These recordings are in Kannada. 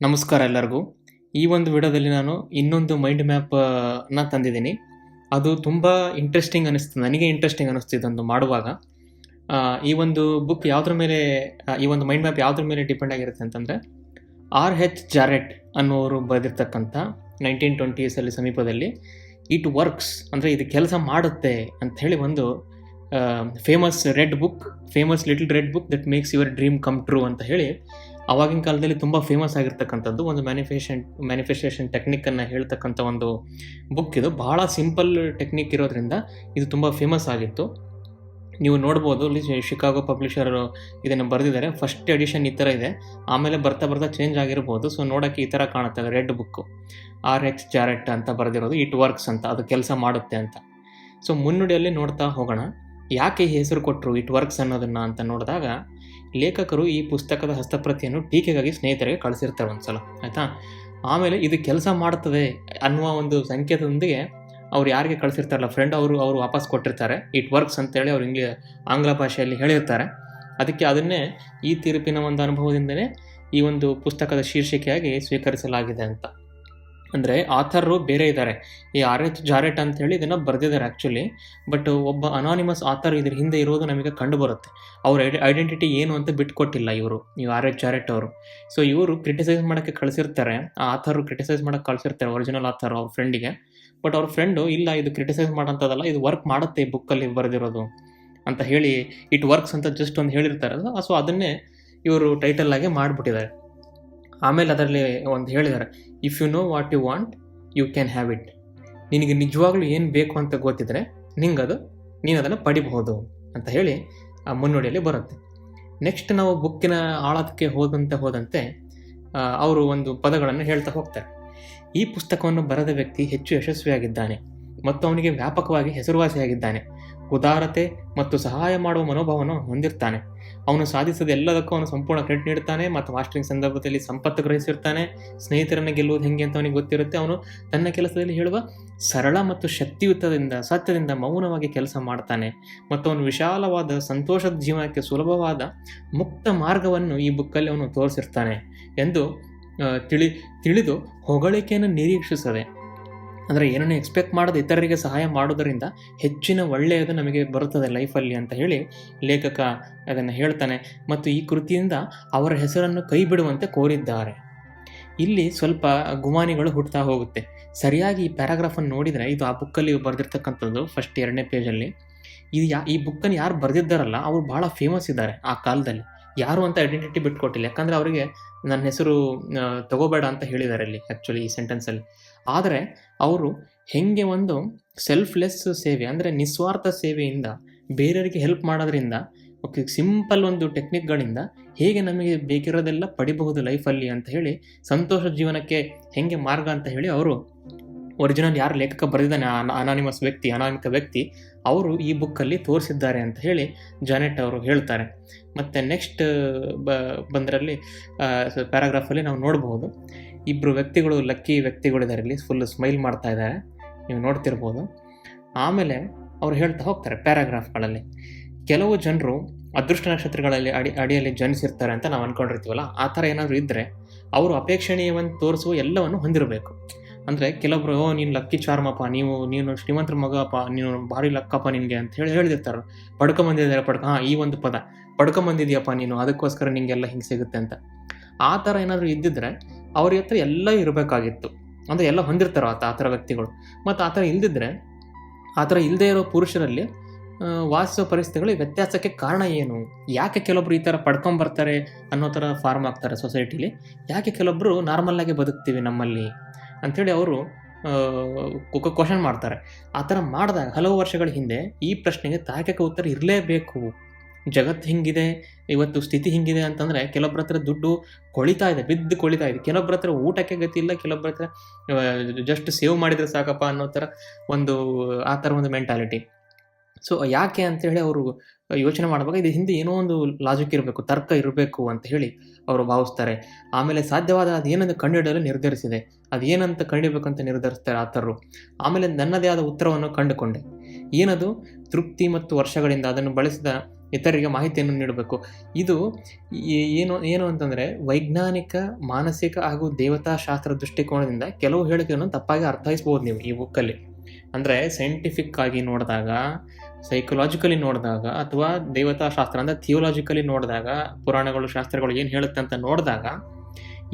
ನಮಸ್ಕಾರ ಎಲ್ಲರಿಗೂ. ಈ ಒಂದು ವಿಡಿಯೋದಲ್ಲಿ ನಾನು ಇನ್ನೊಂದು ಮೈಂಡ್ ಮ್ಯಾಪನ್ನ ತಂದಿದ್ದೀನಿ. ಅದು ತುಂಬ ಇಂಟ್ರೆಸ್ಟಿಂಗ್ ಅನ್ನಿಸ್ತು ನನಗೆ ಇಂಟ್ರೆಸ್ಟಿಂಗ್ ಅನ್ನಿಸ್ತು ಇದೊಂದು ಮಾಡುವಾಗ. ಈ ಒಂದು ಬುಕ್ ಯಾವುದ್ರ ಮೇಲೆ ಈ ಒಂದು ಮೈಂಡ್ ಮ್ಯಾಪ್ ಯಾವುದ್ರ ಮೇಲೆ ಡಿಪೆಂಡ್ ಆಗಿರುತ್ತೆ ಅಂತಂದರೆ ಆರ್ ಹೆಚ್ ಜಾರೆಟ್ ಅನ್ನೋರು ಬರೆದಿರ್ತಕ್ಕಂಥ ನೈನ್ಟೀನ್ ಟ್ವೆಂಟೀಸಲ್ಲಿ ಸಮೀಪದಲ್ಲಿ ಇಟ್ ವರ್ಕ್ಸ್ ಅಂದರೆ ಇದು ಕೆಲಸ ಮಾಡುತ್ತೆ ಅಂತ ಹೇಳಿ ಒಂದು famous red book famous little red book that makes your dream come true ಅಂತ ಹೇಳಿ ಅವಾಗಿನ ಕಾಲದಲ್ಲಿ ತುಂಬ ಫೇಮಸ್ ಆಗಿರ್ತಕ್ಕಂಥದ್ದು ಒಂದು ಮ್ಯಾನಿಫೆಸ್ಟೇಷನ್ ಮ್ಯಾನಿಫೆಸ್ಟೇಷನ್ ಟೆಕ್ನಿಕ್ಕನ್ನು ಹೇಳ್ತಕ್ಕಂಥ ಒಂದು ಬುಕ್ ಇದು. ಬಹಳ ಸಿಂಪಲ್ ಟೆಕ್ನಿಕ್ ಇರೋದ್ರಿಂದ ಇದು ತುಂಬ ಫೇಮಸ್ ಆಗಿತ್ತು. ನೀವು ನೋಡ್ಬೋದು ಶಿಕಾಗೋ ಪಬ್ಲಿಷರ್ ಇದನ್ನು ಬರೆದಿದ್ದಾರೆ. ಫಸ್ಟ್ ಎಡಿಷನ್ ಈ ಥರ ಇದೆ. ಆಮೇಲೆ ಬರ್ತಾ ಬರ್ತಾ ಚೇಂಜ್ ಆಗಿರ್ಬೋದು. ಸೊ ನೋಡೋಕ್ಕೆ ಈ ಥರ ಕಾಣುತ್ತೆ red book R X Jarrett ಅಂತ ಬರೆದಿರೋದು. ಇಟ್ ವರ್ಕ್ಸ್ ಅಂತ, ಅದು ಕೆಲಸ ಮಾಡುತ್ತೆ ಅಂತ. ಸೊ ಮುನ್ನುಡಿಯಲ್ಲಿ ನೋಡ್ತಾ ಹೋಗೋಣ. ಯಾಕೆ ಹೆಸರು ಕೊಟ್ಟರು ಇಟ್ ವರ್ಕ್ಸ್ ಅನ್ನೋದನ್ನು ಅಂತ ನೋಡಿದಾಗ ಲೇಖಕರು ಈ ಪುಸ್ತಕದ ಹಸ್ತಪ್ರತಿಯನ್ನು ಟೀಕೆಗಾಗಿ ಸ್ನೇಹಿತರಿಗೆ ಕಳಿಸಿರ್ತಾರೆ ಒಂದ್ಸಲ, ಆಯಿತಾ? ಆಮೇಲೆ ಇದು ಕೆಲಸ ಮಾಡ್ತದೆ ಅನ್ನುವ ಒಂದು ಸಂಕೇತದೊಂದಿಗೆ ಅವ್ರು ಯಾರಿಗೆ ಕಳಿಸಿರ್ತಾರಲ್ಲ ಫ್ರೆಂಡ್ ಅವರು ಅವರು ವಾಪಸ್ ಕೊಟ್ಟಿರ್ತಾರೆ. ಇಟ್ ವರ್ಕ್ಸ್ ಅಂತೇಳಿ ಅವ್ರು ಇಂಗ್ಲಿ, ಆಂಗ್ಲ ಭಾಷೆಯಲ್ಲಿ ಹೇಳಿರ್ತಾರೆ. ಅದಕ್ಕೆ ಅದನ್ನೇ ಈ ತೀರ್ಪಿನ ಒಂದು ಅನುಭವದಿಂದಲೇ ಈ ಒಂದು ಪುಸ್ತಕದ ಶೀರ್ಷಿಕೆಯಾಗಿ ಸ್ವೀಕರಿಸಲಾಗಿದೆ ಅಂತ. ಅಂದರೆ ಆಥರ್ ಬೇರೆ ಇದ್ದಾರೆ ಈ ಆರ್ ಎಚ್ ಜಾರೆಟ್ ಅಂತ ಹೇಳಿ ಇದನ್ನು ಬರೆದಿದ್ದಾರೆ ಆ್ಯಕ್ಚುಲಿ ಬಟ್ ಒಬ್ಬ ಅನಾನಿಮಸ್ ಆಥರ್ ಇದ್ರ ಹಿಂದೆ ಇರೋದು ನಮಗೆ ಕಂಡು ಬರುತ್ತೆ. ಅವ್ರ ಐಡೆಂಟಿಟಿ ಏನು ಅಂತ ಬಿಟ್ಕೊಟ್ಟಿಲ್ಲ ಇವರು ನೀವು ಆರ್ ಎಚ್ ಜಾರೆಟ್ ಅವರು. ಸೊ ಇವರು ಕ್ರಿಟಿಸೈಸ್ ಮಾಡೋಕ್ಕೆ ಕಳಿಸಿರ್ತಾರೆ ಆಥರು ಕ್ರಿಟಿಸೈಸ್ ಮಾಡೋಕ್ಕೆ ಕಳಿಸಿರ್ತಾರೆ ಒರಿಜಿನಲ್ ಆಥರ್ ಅವ್ರ ಫ್ರೆಂಡಿಗೆ ಬಟ್ ಅವ್ರ ಫ್ರೆಂಡು ಇಲ್ಲ ಇದು ಕ್ರಿಟಿಸೈಸ್ ಮಾಡೋಂಥದ್ದಲ್ಲ ಇದು ವರ್ಕ್ ಮಾಡುತ್ತೆ ಈ ಬುಕ್ಕಲ್ಲಿ ಬರೆದಿರೋದು ಅಂತ ಹೇಳಿ ಇಟ್ ವರ್ಕ್ಸ್ ಅಂತ ಜಸ್ಟ್ ಒಂದು ಹೇಳಿರ್ತಾರೆ. ಸೊ ಅದನ್ನೇ ಇವರು ಟೈಟಲ್ ಆಗಿ ಮಾಡಿಬಿಟ್ಟಿದ್ದಾರೆ. ಆಮೇಲೆ ಅದರಲ್ಲಿ ಒಂದು ಹೇಳಿದ್ದಾರೆ if you know what you want you can have it ನಿನಗೆ ನಿಜವಾಗ್ಲೂ ಏನು ಬೇಕು ಅಂತ ಗೊತ್ತಿದ್ರೆ ನಿಂಗದು ನೀನು ಅದನ್ನು ಪಡಿಬಹುದು ಅಂತ ಹೇಳಿ ಆ ಮುನ್ನುಡಿಯಲ್ಲಿ ಬರುತ್ತೆ. ನೆಕ್ಸ್ಟ್ ನಾವು ಬುಕ್ಕಿನ ಆಳಕ್ಕೆ ಹೋದಂತೆ ಹೋದಂತೆ ಅವರು ಒಂದು ಪದಗಳನ್ನು ಹೇಳ್ತಾ ಹೋಗ್ತಾರೆ. ಈ ಪುಸ್ತಕವನ್ನು ಬರೆದ ವ್ಯಕ್ತಿ ಹೆಚ್ಚು ಯಶಸ್ವಿಯಾಗಿದ್ದಾನೆ ಮತ್ತು ಅವನಿಗೆ ವ್ಯಾಪಕವಾಗಿ ಹೆಸರುವಾಸಿಯಾಗಿದ್ದಾನೆ. ಉದಾರತೆ ಮತ್ತು ಸಹಾಯ ಮಾಡುವ ಮನೋಭಾವವನ್ನು ಹೊಂದಿರ್ತಾನೆ. ಅವನು ಸಾಧಿಸದ ಎಲ್ಲದಕ್ಕೂ ಅವನು ಸಂಪೂರ್ಣ ಕ್ರೆಡಿಟ್ ನೀಡ್ತಾನೆ, ಮತ್ತು ಮಾಸ್ಟರಿಂಗ್ ಸಂದರ್ಭದಲ್ಲಿ ಸಂಪತ್ತು ಗ್ರಹಿಸಿರ್ತಾನೆ. ಸ್ನೇಹಿತರನ್ನು ಗೆಲ್ಲುವುದು ಹೆಂಗೆ ಅಂತ ಅವನಿಗೆ ಗೊತ್ತಿರುತ್ತೆ. ಅವನು ತನ್ನ ಕೆಲಸದಲ್ಲಿ ಹೇಳುವ ಸರಳ ಮತ್ತು ಶಕ್ತಿಯುತದಿಂದ, ಸತ್ಯದಿಂದ ಮೌನವಾಗಿ ಕೆಲಸ ಮಾಡ್ತಾನೆ. ಮತ್ತು ಅವನು ವಿಶಾಲವಾದ ಸಂತೋಷದ ಜೀವನಕ್ಕೆ ಸುಲಭವಾದ ಮುಕ್ತ ಮಾರ್ಗವನ್ನು ಈ ಬುಕ್ಕಲ್ಲಿ ಅವನು ತೋರಿಸಿರ್ತಾನೆ ಎಂದು ತಿಳಿ, ತಿಳಿದು ಹೊಗಳಿಕೆಯನ್ನು ನಿರೀಕ್ಷಿಸದೆ ಅಂದರೆ ಏನನ್ನು ಎಕ್ಸ್ಪೆಕ್ಟ್ ಮಾಡೋದು ಇತರರಿಗೆ ಸಹಾಯ ಮಾಡೋದರಿಂದ ಹೆಚ್ಚಿನ ಒಳ್ಳೆಯದು ನಮಗೆ ಬರುತ್ತದೆ ಲೈಫಲ್ಲಿ ಅಂತ ಹೇಳಿ ಲೇಖಕ ಅದನ್ನು ಹೇಳ್ತಾನೆ. ಮತ್ತು ಈ ಕೃತಿಯಿಂದ ಅವರ ಹೆಸರನ್ನು ಕೈ ಬಿಡುವಂತೆ ಕೋರಿದ್ದಾರೆ. ಇಲ್ಲಿ ಸ್ವಲ್ಪ ಗುಮಾನಿಗಳು ಹುಟ್ಟುತ್ತಾ ಹೋಗುತ್ತೆ. ಸರಿಯಾಗಿ ಈ ಪ್ಯಾರಾಗ್ರಾಫನ್ನು ನೋಡಿದರೆ ಇದು ಆ ಬುಕ್ಕಲ್ಲಿ ಬರೆದಿರ್ತಕ್ಕಂಥದ್ದು ಫಸ್ಟ್ ಎರಡನೇ ಪೇಜಲ್ಲಿ ಇದು ಯಾ, ಈ ಬುಕ್ಕನ್ನು ಯಾರು ಬರೆದಿದ್ದಾರಲ್ಲ, ಅವರು ಭಾಳ ಫೇಮಸ್ ಇದ್ದಾರೆ ಆ ಕಾಲದಲ್ಲಿ. ಯಾರು ಅಂತ ಐಡೆಂಟಿಟಿ ಬಿಟ್ಕೊಟ್ಟಿಲ್ಲ. ಯಾಕಂದರೆ ಅವರಿಗೆ ನನ್ನ ಹೆಸರು ತಗೋಬೇಡ ಅಂತ ಹೇಳಿದ್ದಾರೆ ಇಲ್ಲಿ ಆ್ಯಕ್ಚುಲಿ ಈ ಸೆಂಟೆನ್ಸಲ್ಲಿ ಆದರೆ ಅವರು ಹೆಂಗೆ ಒಂದು ಸೆಲ್ಫ್ಲೆಸ್ ಸೇವೆ, ಅಂದರೆ ನಿಸ್ವಾರ್ಥ ಸೇವೆಯಿಂದ, ಬೇರೆಯವರಿಗೆ ಹೆಲ್ಪ್ ಮಾಡೋದ್ರಿಂದ, ಓಕೆ ಸಿಂಪಲ್ ಒಂದು ಟೆಕ್ನಿಕ್ಗಳಿಂದ ಹೇಗೆ ನಮಗೆ ಬೇಕಿರೋದೆಲ್ಲ ಪಡಿಬಹುದು ಲೈಫಲ್ಲಿ ಅಂತ ಹೇಳಿ, ಸಂತೋಷ ಜೀವನಕ್ಕೆ ಹೆಂಗೆ ಮಾರ್ಗ ಅಂತ ಹೇಳಿ ಅವರು ಒರಿಜಿನಲ್ ಯಾರು ಲೇಖಕ ಬರೆದಿದ್ದಾನೆ ಅನಾನಿಮಸ್ ವ್ಯಕ್ತಿ, ಅನಾಮಿಕ ವ್ಯಕ್ತಿ, ಅವರು ಈ ಬುಕ್ಕಲ್ಲಿ ತೋರಿಸಿದ್ದಾರೆ ಅಂತ ಹೇಳಿ ಜಾನೆಟ್ ಅವರು ಹೇಳ್ತಾರೆ. ಮತ್ತು ನೆಕ್ಸ್ಟ್ ಬ, ಬಂದರಲ್ಲಿ ಪ್ಯಾರಾಗ್ರಾಫಲ್ಲಿ ನಾವು ನೋಡಬಹುದು. ಇಬ್ಬರು ವ್ಯಕ್ತಿಗಳು, ಲಕ್ಕಿ ವ್ಯಕ್ತಿಗಳಿದ್ದಾರೆ ಇಲ್ಲಿ ಫುಲ್ ಸ್ಮೈಲ್ ಮಾಡ್ತಾ ಇದ್ದಾರೆ ನೀವು ನೋಡ್ತಿರ್ಬೋದು. ಆಮೇಲೆ ಅವ್ರು ಹೇಳ್ತಾ ಹೋಗ್ತಾರೆ ಪ್ಯಾರಾಗ್ರಾಫ್ಗಳಲ್ಲಿ. ಕೆಲವು ಜನರು ಅದೃಷ್ಟ ನಕ್ಷತ್ರಗಳಲ್ಲಿ ಅಡಿ, ಅಡಿಯಲ್ಲಿ ಜನಿಸಿರ್ತಾರೆ ಅಂತ ನಾವು ಅಂದ್ಕೊಂಡಿರ್ತೀವಲ್ಲ ಆ ಥರ ಏನಾದರೂ ಇದ್ದರೆ ಅವರು ಅಪೇಕ್ಷಣೀಯವನ್ನು ತೋರಿಸುವ ಎಲ್ಲವನ್ನು ಹೊಂದಿರಬೇಕು. ಅಂದರೆ ಕೆಲವೊಬ್ರು, ಓ, ನೀನು ಲಕ್ಕಿ ಚಾರ್ಮಪ್ಪ, ನೀವು, ನೀನು ಶ್ರೀಮಂತರ ಮಗಪ್ಪ, ನೀನು ಭಾರಿ ಲಕ್ಕಪ್ಪ ನಿನಗೆ ಅಂತ ಹೇಳಿ ಹೇಳಿರ್ತಾರೆ. ಪಡ್ಕೊಂಬಂದಿದ್ದಾರೆ, ಪಡ್ಕ, ಹಾಂ, ಈ ಒಂದು ಪದ. ಪಡ್ಕೊಂಬಂದಿದ್ಯಪ್ಪ ನೀನು, ಅದಕ್ಕೋಸ್ಕರ ನಿಂಗೆಲ್ಲ ಹಿಂಗೆ ಸಿಗುತ್ತೆ ಅಂತ. ಆ ಥರ ಏನಾದರೂ ಇದ್ದಿದ್ರೆ ಅವ್ರ ಹತ್ರ ಎಲ್ಲ ಇರಬೇಕಾಗಿತ್ತು. ಅಂದರೆ ಎಲ್ಲ ಹೊಂದಿರ್ತಾರೋ ಆತ, ಆ ಥರ ವ್ಯಕ್ತಿಗಳು. ಮತ್ತು ಆ ಥರ ಇಲ್ದಿದ್ರೆ, ಆ ಥರ ಇಲ್ಲದೆ ಇರೋ ಪುರುಷರಲ್ಲಿ ವಾಸಿಸುವ ವಾಸಿಸೋ ಪರಿಸ್ಥಿತಿಗಳು ವ್ಯತ್ಯಾಸಕ್ಕೆ ಕಾರಣ ಏನು? ಯಾಕೆ ಕೆಲವೊಬ್ರು ಈ ಥರ ಪಡ್ಕೊಂಬರ್ತಾರೆ ಅನ್ನೋ ಥರ ಫಾರ್ಮ್ ಆಗ್ತಾರೆ ಸೊಸೈಟಿಲಿ ಯಾಕೆ ಕೆಲವೊಬ್ಬರು ನಾರ್ಮಲ್ಲಾಗಿ ಬದುಕ್ತೀವಿ ನಮ್ಮಲ್ಲಿ? ಅಂಥೇಳಿ ಅವರು ಕ್ವಶನ್ ಮಾಡ್ತಾರೆ. ಆ ಥರ ಮಾಡಿದಾಗ ಹಲವು ವರ್ಷಗಳ ಹಿಂದೆ ಈ ಪ್ರಶ್ನೆಗೆ ತಾರ್ಕಿಕ ಉತ್ತರ ಇರಲೇಬೇಕು. ಜಗತ್ತು ಹಿಂಗಿದೆ, ಇವತ್ತು ಸ್ಥಿತಿ ಹಿಂಗಿದೆ ಅಂತಂದರೆ ಕೆಲವೊಬ್ಬರ ಹತ್ರ ದುಡ್ಡು ಕೊಳಿತಾ ಇದೆ, ಬಿದ್ದು ಕೊಳಿತಾ ಇದೆ. ಕೆಲವೊಬ್ಬರ ಹತ್ರ ಊಟಕ್ಕೆ ಗತಿ ಇಲ್ಲ ಕೆಲವೊಬ್ಬರ ಹತ್ರ ಜಸ್ಟ್ ಸೇವ್ ಮಾಡಿದರೆ ಸಾಕಪ್ಪ ಅನ್ನೋ ಥರ ಒಂದು, ಆ ಥರ ಒಂದು ಮೆಂಟಾಲಿಟಿ ಸೊ ಯಾಕೆ ಅಂತೇಳಿ ಅವರು ಯೋಚನೆ ಮಾಡುವಾಗ ಇದು ಹಿಂದೆ ಏನೋ ಒಂದು ಲಾಜಿಕ್ ಇರಬೇಕು, ತರ್ಕ ಇರಬೇಕು ಅಂತ ಹೇಳಿ ಅವರು ಭಾವಿಸ್ತಾರೆ. ಆಮೇಲೆ ಸಾಧ್ಯವಾದ ಅದು ಏನಂತ ಕಂಡುಹಿಡಿಯಲು ನಿರ್ಧರಿಸಿದೆ. ಅದೇನಂತ ಕಂಡುಹಿಡಬೇಕಂತ ನಿರ್ಧರಿಸ್ತಾರೆ ಆ ಥರರು ಆಮೇಲೆ ನನ್ನದೇ ಆದ ಉತ್ತರವನ್ನು ಕಂಡುಕೊಂಡೆ. ಏನದು? ತೃಪ್ತಿ ಮತ್ತು ವರ್ಷಗಳಿಂದ ಅದನ್ನು ಬಳಸಿದ ಇತರರಿಗೆ ಮಾಹಿತಿಯನ್ನು ನೀಡಬೇಕು. ಇದು ಏನು ಏನು ಅಂತಂದರೆ ವೈಜ್ಞಾನಿಕ, ಮಾನಸಿಕ ಹಾಗೂ ದೇವತಾಶಾಸ್ತ್ರ ದೃಷ್ಟಿಕೋನದಿಂದ ಕೆಲವು ಹೇಳಿಕೆಗಳನ್ನು ತಪ್ಪಾಗಿ ಅರ್ಥೈಸ್ಬೋದು ನೀವು ಈ ಬುಕ್ಕಲ್ಲಿ ಅಂದರೆ ಸೈಂಟಿಫಿಕ್ ಆಗಿ ನೋಡಿದಾಗ ಸೈಕಲಾಜಿಕಲಿ ನೋಡಿದಾಗ ಅಥವಾ ದೇವತಾಶಾಸ್ತ್ರ ಅಂದರೆ ಥಿಯೋಲಾಜಿಕಲಿ ನೋಡಿದಾಗ, ಪುರಾಣಗಳು, ಶಾಸ್ತ್ರಗಳು ಏನು ಹೇಳುತ್ತೆ ಅಂತ ನೋಡಿದಾಗ,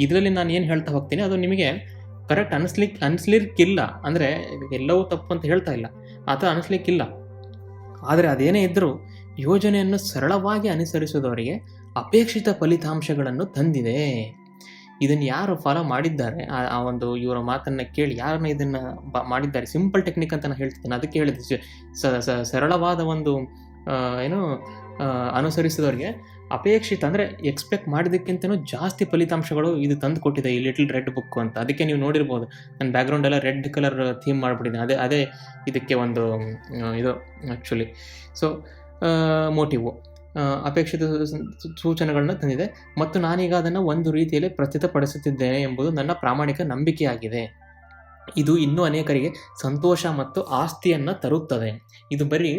ಇದರಲ್ಲಿ ನಾನು ಏನು ಹೇಳ್ತಾ ಹೋಗ್ತೀನಿ, ಅದು ನಿಮಗೆ ಕರೆಕ್ಟ್ ಅನಿಸ್ಲಿಕ್ಕೆ ಅನಿಸ್ಲಿಕ್ಕಿಲ್ಲ ಅಂದರೆ ಎಲ್ಲವೂ ತಪ್ಪು ಅಂತ ಹೇಳ್ತಾ ಇಲ್ಲ. ಆ ಥರ ಅನಿಸ್ಲಿಕ್ಕಿಲ್ಲ. ಆದರೆ ಅದೇನೇ ಇದ್ದರೂ ಯೋಜನೆಯನ್ನು ಸರಳವಾಗಿ ಅನುಸರಿಸಿದವರಿಗೆ ಅಪೇಕ್ಷಿತ ಫಲಿತಾಂಶಗಳನ್ನು ತಂದಿದೆ. ಇದನ್ನು ಯಾರು ಫಾಲೋ ಮಾಡಿದ್ದಾರೆ? ಆ ಒಂದು ಇವರ ಮಾತನ್ನು ಕೇಳಿ ಯಾರನ್ನ ಇದನ್ನು ಮಾಡಿದ್ದಾರೆ? ಸಿಂಪಲ್ ಟೆಕ್ನಿಕ್ ಅಂತ ನಾನು ಹೇಳ್ತಿದ್ದೇನೆ. ಅದಕ್ಕೆ ಹೇಳಿದೆ ಸರಳವಾದ ಒಂದು ಏನು ಅನುಸರಿಸಿದವರಿಗೆ ಅಪೇಕ್ಷಿತ ಅಂದರೆ ಎಕ್ಸ್ಪೆಕ್ಟ್ ಮಾಡಿದ್ದಕ್ಕಿಂತನೂ ಜಾಸ್ತಿ ಫಲಿತಾಂಶಗಳು ಇದು ತಂದು ಕೊಟ್ಟಿದೆ ಈ ಲಿಟಲ್ ರೆಡ್ ಬುಕ್ ಅಂತ. ಅದಕ್ಕೆ ನೀವು ನೋಡಿರ್ಬೋದು. ನನ್ನ ಬ್ಯಾಕ್ಗ್ರೌಂಡ್ ಎಲ್ಲ ರೆಡ್ ಕಲರ್ ಥೀಮ್ ಮಾಡಿಬಿಟ್ಟಿದ್ದೀನಿ ಅದೇ ಅದೇ ಇದಕ್ಕೆ ಒಂದು ಇದು ಆ್ಯಕ್ಚುಲಿ ಸೊ ಮೋಟಿವು ಅಪೇಕ್ಷಿತ ಸೂಚನೆಗಳನ್ನು ತಂದಿದೆ. ಮತ್ತು ನಾನೀಗ ಅದನ್ನು ಒಂದು ರೀತಿಯಲ್ಲಿ ಪ್ರಸ್ತುತಪಡಿಸುತ್ತಿದ್ದೇನೆ ಎಂಬುದು ನನ್ನ ಪ್ರಾಮಾಣಿಕ ನಂಬಿಕೆಯಾಗಿದೆ. ಇದು ಇನ್ನೂ ಅನೇಕರಿಗೆ ಸಂತೋಷ ಮತ್ತು ಆಸ್ತಿಯನ್ನು ತರುತ್ತದೆ. ಇದು ಬರೀ